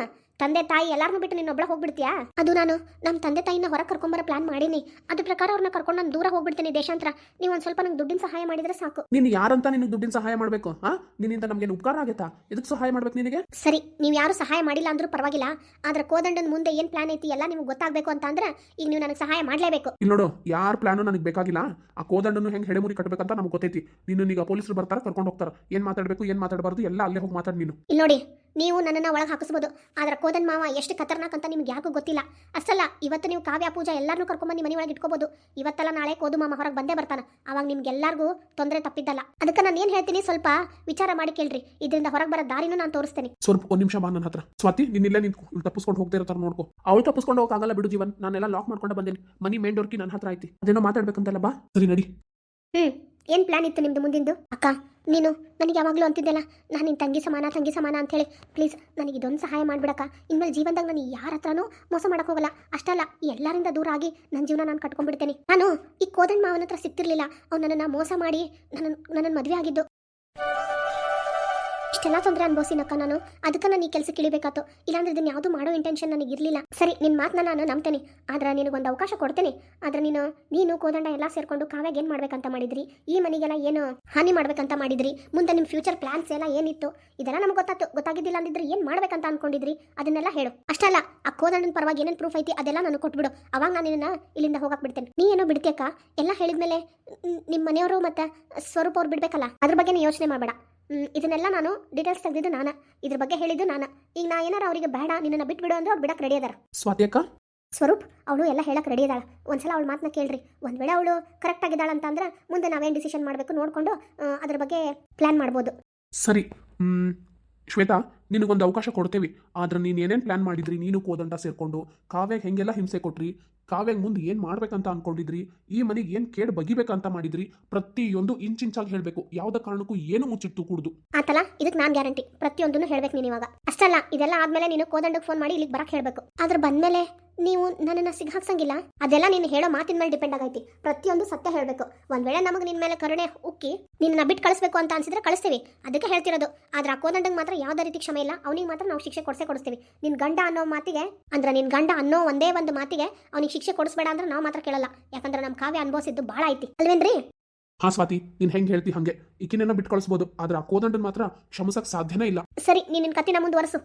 Speaker 3: ತಂದೆ ತಾಯಿ ಎಲ್ಲಾರನ್ನೂ ಬಿಟ್ಟು ನಿನ್ನೊಬ್ಳ ಹೋಗ್ಬಿಡ್ತೀಯಾ? ಅದು ನಾನು. ನಮ್ಮ ತಂದೆ ತಾಯಿನ ಹೊರ ಕರ್ಕೊಂಬರೋ ಪ್ಲಾನ್ ಮಾಡೀನಿ. ಅದ್ರ ಪ್ರಕಾರ ಅವ್ರನ್ನ ಕರ್ಕೊಂಡು ನಾನು ದೂರ ಹೋಗ್ಬಿಡ್ತೀನಿ ದೇಶಾಂತರ. ನೀವು ಒಂದ್ ಸ್ವಲ್ಪ ನಂಗೆ ದುಡ್ಡಿನ ಸಹಾಯ ಮಾಡಿದ್ರೆ ಸಾಕು.
Speaker 1: ನೀನು ಯಾರಂತ ನಿನಗೆ ದುಡ್ಡಿನ ಸಹಾಯ ಮಾಡಬೇಕು ಹಾ ನಿನ್ನಿಂದ ನಮಗೆ ಉಪಕಾರ ಆಗುತ್ತಾ? ಇದಕ್ಕೆ ಸಹಾಯ ಮಾಡ್ಬೇಕು ನಿನಗೆ?
Speaker 3: ಸರಿ ನೀವು ಯಾರು ಸಹಾಯ ಮಾಡಿಲ್ಲ ಅಂದ್ರೂ ಪರವಾಗಿಲ್ಲ. ಆದ್ರೆ ಕೋದಂಡನ ಮುಂದೆ ಏನ್ ಪ್ಲಾನ್ ಐತಿ ಎಲ್ಲ ನಿಮ್ಗೆ ಗೊತ್ತಾಗಬೇಕು ಅಂತ ಅಂದ್ರೆ ಈಗ ನೀವು ನನಗೆ ಸಹಾಯ ಮಾಡಲೇಬೇಕು.
Speaker 1: ಇಲ್ಲಿ ನೋಡು ಯಾರ ಪ್ಲಾನು ನನಗೆ ಬೇಕಾಗಿಲ್ಲ. ಆ ಕೋದಂಡನ್ನು ಹೆಂಗೆ ಹೆಡೆಮುರಿ ಕಟ್ಟಬೇಕಂತ ನಮ್ಗೆ ಗೊತ್ತೈತಿ. ನೀನು ಈಗ ಪೊಲೀಸರು ಬರ್ತಾರೆ ಕರ್ಕೊಂಡು ಹೋಗ್ತಾರೆ. ಏನು ಮಾತಾಡಬೇಕು ಏನು ಮಾತಾಡಬಾರ್ದು ಎಲ್ಲ ಅಲ್ಲೇ ಹೋಗಿ ಮಾತಾಡಿ ನೀನು.
Speaker 3: ಇಲ್ಲಿ ನೋಡಿ ನೀವು ನನ್ನನ್ನು ಒಳಗೆ ಹಾಕಿಸ್ಬೋದು. ಆದ್ರೆ ಕೋದನ್ ಮಾವ ಎಷ್ಟು ಖತರ್ನಾಕ್ ಅಂತ ನಿಮ್ಗೆ ಯಾಕೂ ಗೊತ್ತಿಲ್ಲ. ಅಸಲ್ಲ ಇವತ್ತು ನೀವು ಕಾವ್ಯ ಪೂಜಾ ಎಲ್ಲರನ್ನೂ ಕರ್ಕೊಂಬಂದು ಮನೆ ಒಳಗೆ ಇಟ್ಕೋಬೋದು. ಇವತ್ತಲ್ಲ ನಾಳೆ ಕೋದು ಮಾಮ ಹೊರಗೆ ಬಂದೇ ಬರ್ತಾನೆ. ಅವಾಗ ನಿಮ್ಗೆಲ್ಲರಿಗೂ ತೊಂದರೆ ತಪ್ಪಿದ್ದಲ್ಲ. ಅದಕ್ಕೆ ನಾನು ಏನು ಹೇಳ್ತೀನಿ ಸ್ವಲ್ಪ ವಿಚಾರ ಮಾಡಿ ಕೇಳ್ರಿ. ಇದರಿಂದ ಹೊರಗೆ ಬರೋ ದಾರಿನೂ ನಾನು ತೋರಿಸ್ತೇನೆ.
Speaker 1: ಸ್ವಲ್ಪ ಒಂದು ನಿಮಿಷ ಬಾ ನನ್ನ ಹತ್ರ. ಸ್ವಾತಿ ನಿನ್ನೆಲ್ಲ ನೀನು ಇಲ್ಲಿ ತಪ್ಪಿಸ್ಕೊಂಡು ಹೋಗ್ತಾ ಇರ್ತಾರೆ ನೋಡ್ಕೊ. ಅವಳು ತಪ್ಪಿಸ್ಕೊಂಡು ಹೋಗಕ್ಕಾಗಲ್ಲ ಬಿಡು ಜೀವನ್. ನಾನೆಲ್ಲ ಲಾಕ್ ಮಾಡ್ಕೊಂಡು ಬಂದೇನಿ. ಮನಿ ಮೇನ್ ಡೋರ್ಕಿ ನನ್ನ ಹತ್ರ ಐತಿ ಅದೇನೋ ಮಾತಾಡ್ಬೇಕಂತಲ್ಲ ಬಾ. ಸರಿ ನಡಿ.
Speaker 3: ಹ್ಮ್. ಏನ್ ಪ್ಲಾನ್ ಇತ್ತು ನಿಮ್ದು ಮುಂದಿಂದು? ಅಕ್ಕ, ನೀನು ನನಗೆ ಯಾವಾಗಲೂ ಅಂತಿದ್ದೆಲ್ಲ, ನಾನು ನಿನ್ನ ತಂಗಿ ಸಮಾನ ತಂಗಿ ಸಮಾನ ಅಂತ ಹೇಳಿ ಪ್ಲೀಸ್ ನನಗೆ ಇದೊಂದು ಸಹಾಯ ಮಾಡ್ಬಿಡಕ್ಕ. ಇನ್ಮೇಲೆ ಜೀವನದಾಗ ನಾನು ಯಾರ ಹತ್ರನೂ ಮೋಸ ಮಾಡಕ್ ಹೋಗಲ್ಲ. ಅಷ್ಟಲ್ಲ, ಎಲ್ಲರಿಂದ ದೂರ ಆಗಿ ನನ್ನ ಜೀವನ ನಾನು ಕಟ್ಕೊಂಡ್ಬಿಡ್ತೇನೆ. ನಾನು ಈ ಕೋದನ್ ಮಾವನ ಹತ್ರ ಸಿಕ್ತಿರ್ಲಿಲ್ಲ. ಅವ್ನು ನನ್ನನ್ನು ಮೋಸ ಮಾಡಿ ನನ್ನ ನನ್ನನ್ನು ಮದುವೆ ಆಗಿದ್ದು. ಇಷ್ಟೆಲ್ಲ ತೊಂದರೆ ಅನ್ಭವಿಸಿನಕ್ಕ ನಾನು. ಅದಕ್ಕೆ ನಾನು ಈ ಕೆಲಸಕ್ಕೆ ಇಳಿಬೇಕಾತು. ಇಲ್ಲಾಂದ್ರೆ ಇದನ್ನ ಯಾವುದು ಮಾಡೋ ಇಂಟೆನ್ಷನ್ ನನಗೆ ಇರಲಿಲ್ಲ. ಸರಿ ನಿನ್ನ ಮಾತನ್ನ ನಾನು ನಂಬ್ತೇನೆ. ಆದ್ರೆ ನಿನಗೊಂದು ಅವಕಾಶ ಕೊಡ್ತೇನೆ. ಆದ್ರೆ ನೀನು ನೀನು ಕೋದಂಡ ಎಲ್ಲ ಸೇರ್ಕೊಂಡು ಕಾವ್ಯಾಗ ಏನು ಮಾಡ್ಬೇಕಂತ ಮಾಡಿದ್ರಿ? ಈ ಮನೆಗೆಲ್ಲ ಏನು ಹಾನಿ ಮಾಡ್ಬೇಕಂತ ಮಾಡಿದ್ರಿ? ಮುಂದೆ ನಿಮ್ಮ ಫ್ಯೂಚರ್ ಪ್ಲಾನ್ಸ್ ಎಲ್ಲ ಏನಿತ್ತು? ಇದೆಲ್ಲ ನಮ್ಗೆ ಗೊತ್ತಾಯ್ತು ಗೊತ್ತಾಗಿದ್ದಿಲ್ಲ ಅಂದಿದ್ರೆ ಏನು ಮಾಡ್ಬೇಕಂತ ಅನ್ಕೊಂಡಿದ್ರಿ? ಅದನ್ನೆಲ್ಲ ಹೇಳು. ಅಷ್ಟಲ್ಲ ಆ ಕೋದಂಡನ ಪರವಾಗಿ ಏನೇನು ಪ್ರೂಫ್ ಐತಿ ಅದೆಲ್ಲ ನಾನು ಕೊಟ್ಬಿಡು. ಅವಾಗ ನಾನು ನಿನ್ನ ಇಲ್ಲಿಂದ ಹೋಗಕ್ ಬಿಡ್ತೇನೆ. ನೀ ಏನೋ ಬಿಡ್ತೀಯಕ್ಕ? ಎಲ್ಲ ಹೇಳಿದ್ಮೇಲೆ ನಿಮ್ಮ ಮನೆಯವರು ಮತ್ತೆ ಸ್ವರೂಪ ಅವ್ರು ಬಿಡ್ಬೇಕಲ್ಲ? ಅದ್ರ ಬಗ್ಗೆ ಯೋಚನೆ ಮಾಡಬೇಡ. ಇದನ್ನೆಲ್ಲ ನಾನು ಡೀಟೇಲ್ಸ್ ತೆಗೆದಿದ್ದು ನಾನು. ಇದ್ರ ಬಗ್ಗೆ ಹೇಳಿದ್ದು ನಾನು. ಈಗ ನಾ ಏನಾರ ಅವರಿಗೆ ಬೇಡ ನಿನ್ನನ್ನು ಬಿಟ್ಬಿಡು ಅಂದ್ರೆ ಅವ್ರು ಬಿಡಕ್ಕೆ ರೆಡಿ ಅದಾರ.
Speaker 1: ಸ್ವಾತಿ ಅಕ್ಕ?
Speaker 3: ಸ್ವರೂಪ್ ಅವಳು ಎಲ್ಲ ಹೇಳಕ್ಕೆ ರೆಡಿ ಇದ್ದಾಳೆ ಒಂದ್ಸಲ ಅವಳು ಮಾತನ್ನ ಕೇಳ್ರಿ. ಒಂದು ವೇಳೆ ಅವಳು ಕರೆಕ್ಟ್ ಆಗಿದ್ದಾಳೆ ಅಂತಂದ್ರೆ ಮುಂದೆ ನಾವೇನು ಡಿಸಿಷನ್ ಮಾಡಬೇಕು ನೋಡಿಕೊಂಡು ಅದ್ರ ಬಗ್ಗೆ ಪ್ಲಾನ್ ಮಾಡ್ಬೋದು.
Speaker 1: ಸರಿ. ಹ್ಮ್ ಶ್ವೇತಾ ನಿನಗೊಂದು ಅವಕಾಶ ಕೊಡ್ತೇವೆ. ಆದ್ರೆ ನೀನು ಏನೇನು ಪ್ಲಾನ್ ಮಾಡಿದ್ರಿ ನೀನು ಕೋದಂಡ ಸೇರ್ಕೊಂಡು ಕಾವ್ಯಾಗ ಹೆಂಗೆಲ್ಲ ಹಿಂಸೆ ಕೊಟ್ರಿ ಕಾವ್ಯಾಗ ಮುಂದೆ ಏನು ಮಾಡ್ಬೇಕಂತ ಅನ್ಕೊಂಡಿದ್ರಿ? ಈ ಮನೆಗೆ ಏನು ಕೇಡ್ ಬಗಿಬೇಕಂತ ಮಾಡಿದ್ರಿ? ಪ್ರತಿಯೊಂದು ಇಂಚಿಂಚಾಗಿ ಹೇಳಬೇಕು. ಯಾವುದೇ ಕಾರಣಕ್ಕೂ ಏನು ಮುಚ್ಚಿಟ್ಟು ಕೂಡುದು.
Speaker 3: ಆತಲ್ಲ ಇದಕ್ಕೆ ನಾನು ಗ್ಯಾರಂಟಿ. ಪ್ರತಿಯೊಂದನ್ನು ಹೇಳ್ಬೇಕು ನೀನು ಇವಾಗ. ಅಷ್ಟಲ್ಲ, ಇದೆಲ್ಲ ಆದ್ಮೇಲೆ ನೀನು ಕೋದಂಡಕ್ಕೆ ಫೋನ್ ಮಾಡಿ ಇಲ್ಲಿಗೆ ಬರಕ್ಕೆ ಹೇಳಬೇಕು. ಆದ್ರೆ ಬಂದ್ಮೇಲೆ ನೀವು ನನ್ನನ್ನು ಸಿಗ್ಹಾಕ್ಸಂಗಿಲ್ಲ ಅದೆಲ್ಲ ನೀನು ಹೇಳೋ ಮಾತಿನ ಮೇಲೆ ಡಿಪೆಂಡ್ ಆಗೈತಿ. ಪ್ರತಿಯೊಂದು ಸತ್ಯ ಹೇಳಬೇಕು. ಒಂದ್ ವೇಳೆ ನಮಗೆ ನಿನ್ನ ಮೇಲೆ ಕರುಣೆ ಉಕ್ಕಿ ನಿನ್ನ ಬಿಟ್ಟು ಕಳಿಸ್ಬೇಕು ಅಂತ ಅನ್ಸಿದ್ರೆ ಕಳಿಸ್ತೀವಿ. ಅದಕ್ಕೆ ಹೇಳ್ತಿರೋದು. ಆದ್ರೆ ಆ ಕೋದಂಡಂಗೆ ಮಾತ್ರ ಯಾವುದೇ ರೀತಿ ಕ್ಷಮೆ ಇಲ್ಲ. ಅವನಿಗೆ ಮಾತ್ರ ನಾವು ಶಿಕ್ಷೆ ಕೊಡ್ಸೇ ಕೊಡಿಸ್ತೀವಿ. ನಿನ್ ಗಂಡ ಅನ್ನೋ ಮಾತಿಗೆ ಅಂದ್ರೆ ನಿನ್ ಗಂಡ ಅನ್ನೋ ಒಂದೇ ಒಂದು ಮಾತಿಗೆ ಅವನಿಗೆ ಶಿಕ್ಷೆ ಕೊಡಿಸ್ಬೇಡ ಅಂದ್ರೆ ನಾವು ಮಾತ್ರ ಕೇಳಲ್ಲ. ಯಾಕಂದ್ರೆ ನಮ್ಮ ಕಾವ್ಯ ಅನುಭವಿಸಿದ್ದು ಭಾಳ ಐತಿ. ಅಲ್ವೇನ್ರಿ?
Speaker 1: ಹಾ ಸ್ವಾತಿ ನೀನ್ ಹೆಂಗ್ ಹೇಳ್ತಿ ಹಂಗೆ? ಇಕ್ಕಿನ ಬಿಟ್ಟು ಕಳಿಸ್ಬೋದು. ಆದ್ರೆ ಆ ಕೋದಂಡನ್ ಮಾತ್ರ ಕ್ಷಮಿಸಕ್ ಸಾಧ್ಯನೇ ಇಲ್ಲ.
Speaker 3: ಸರಿ ನೀನ್ ನಿನ್ ಕತ್ತಿನ ಮುಂದುವರಸು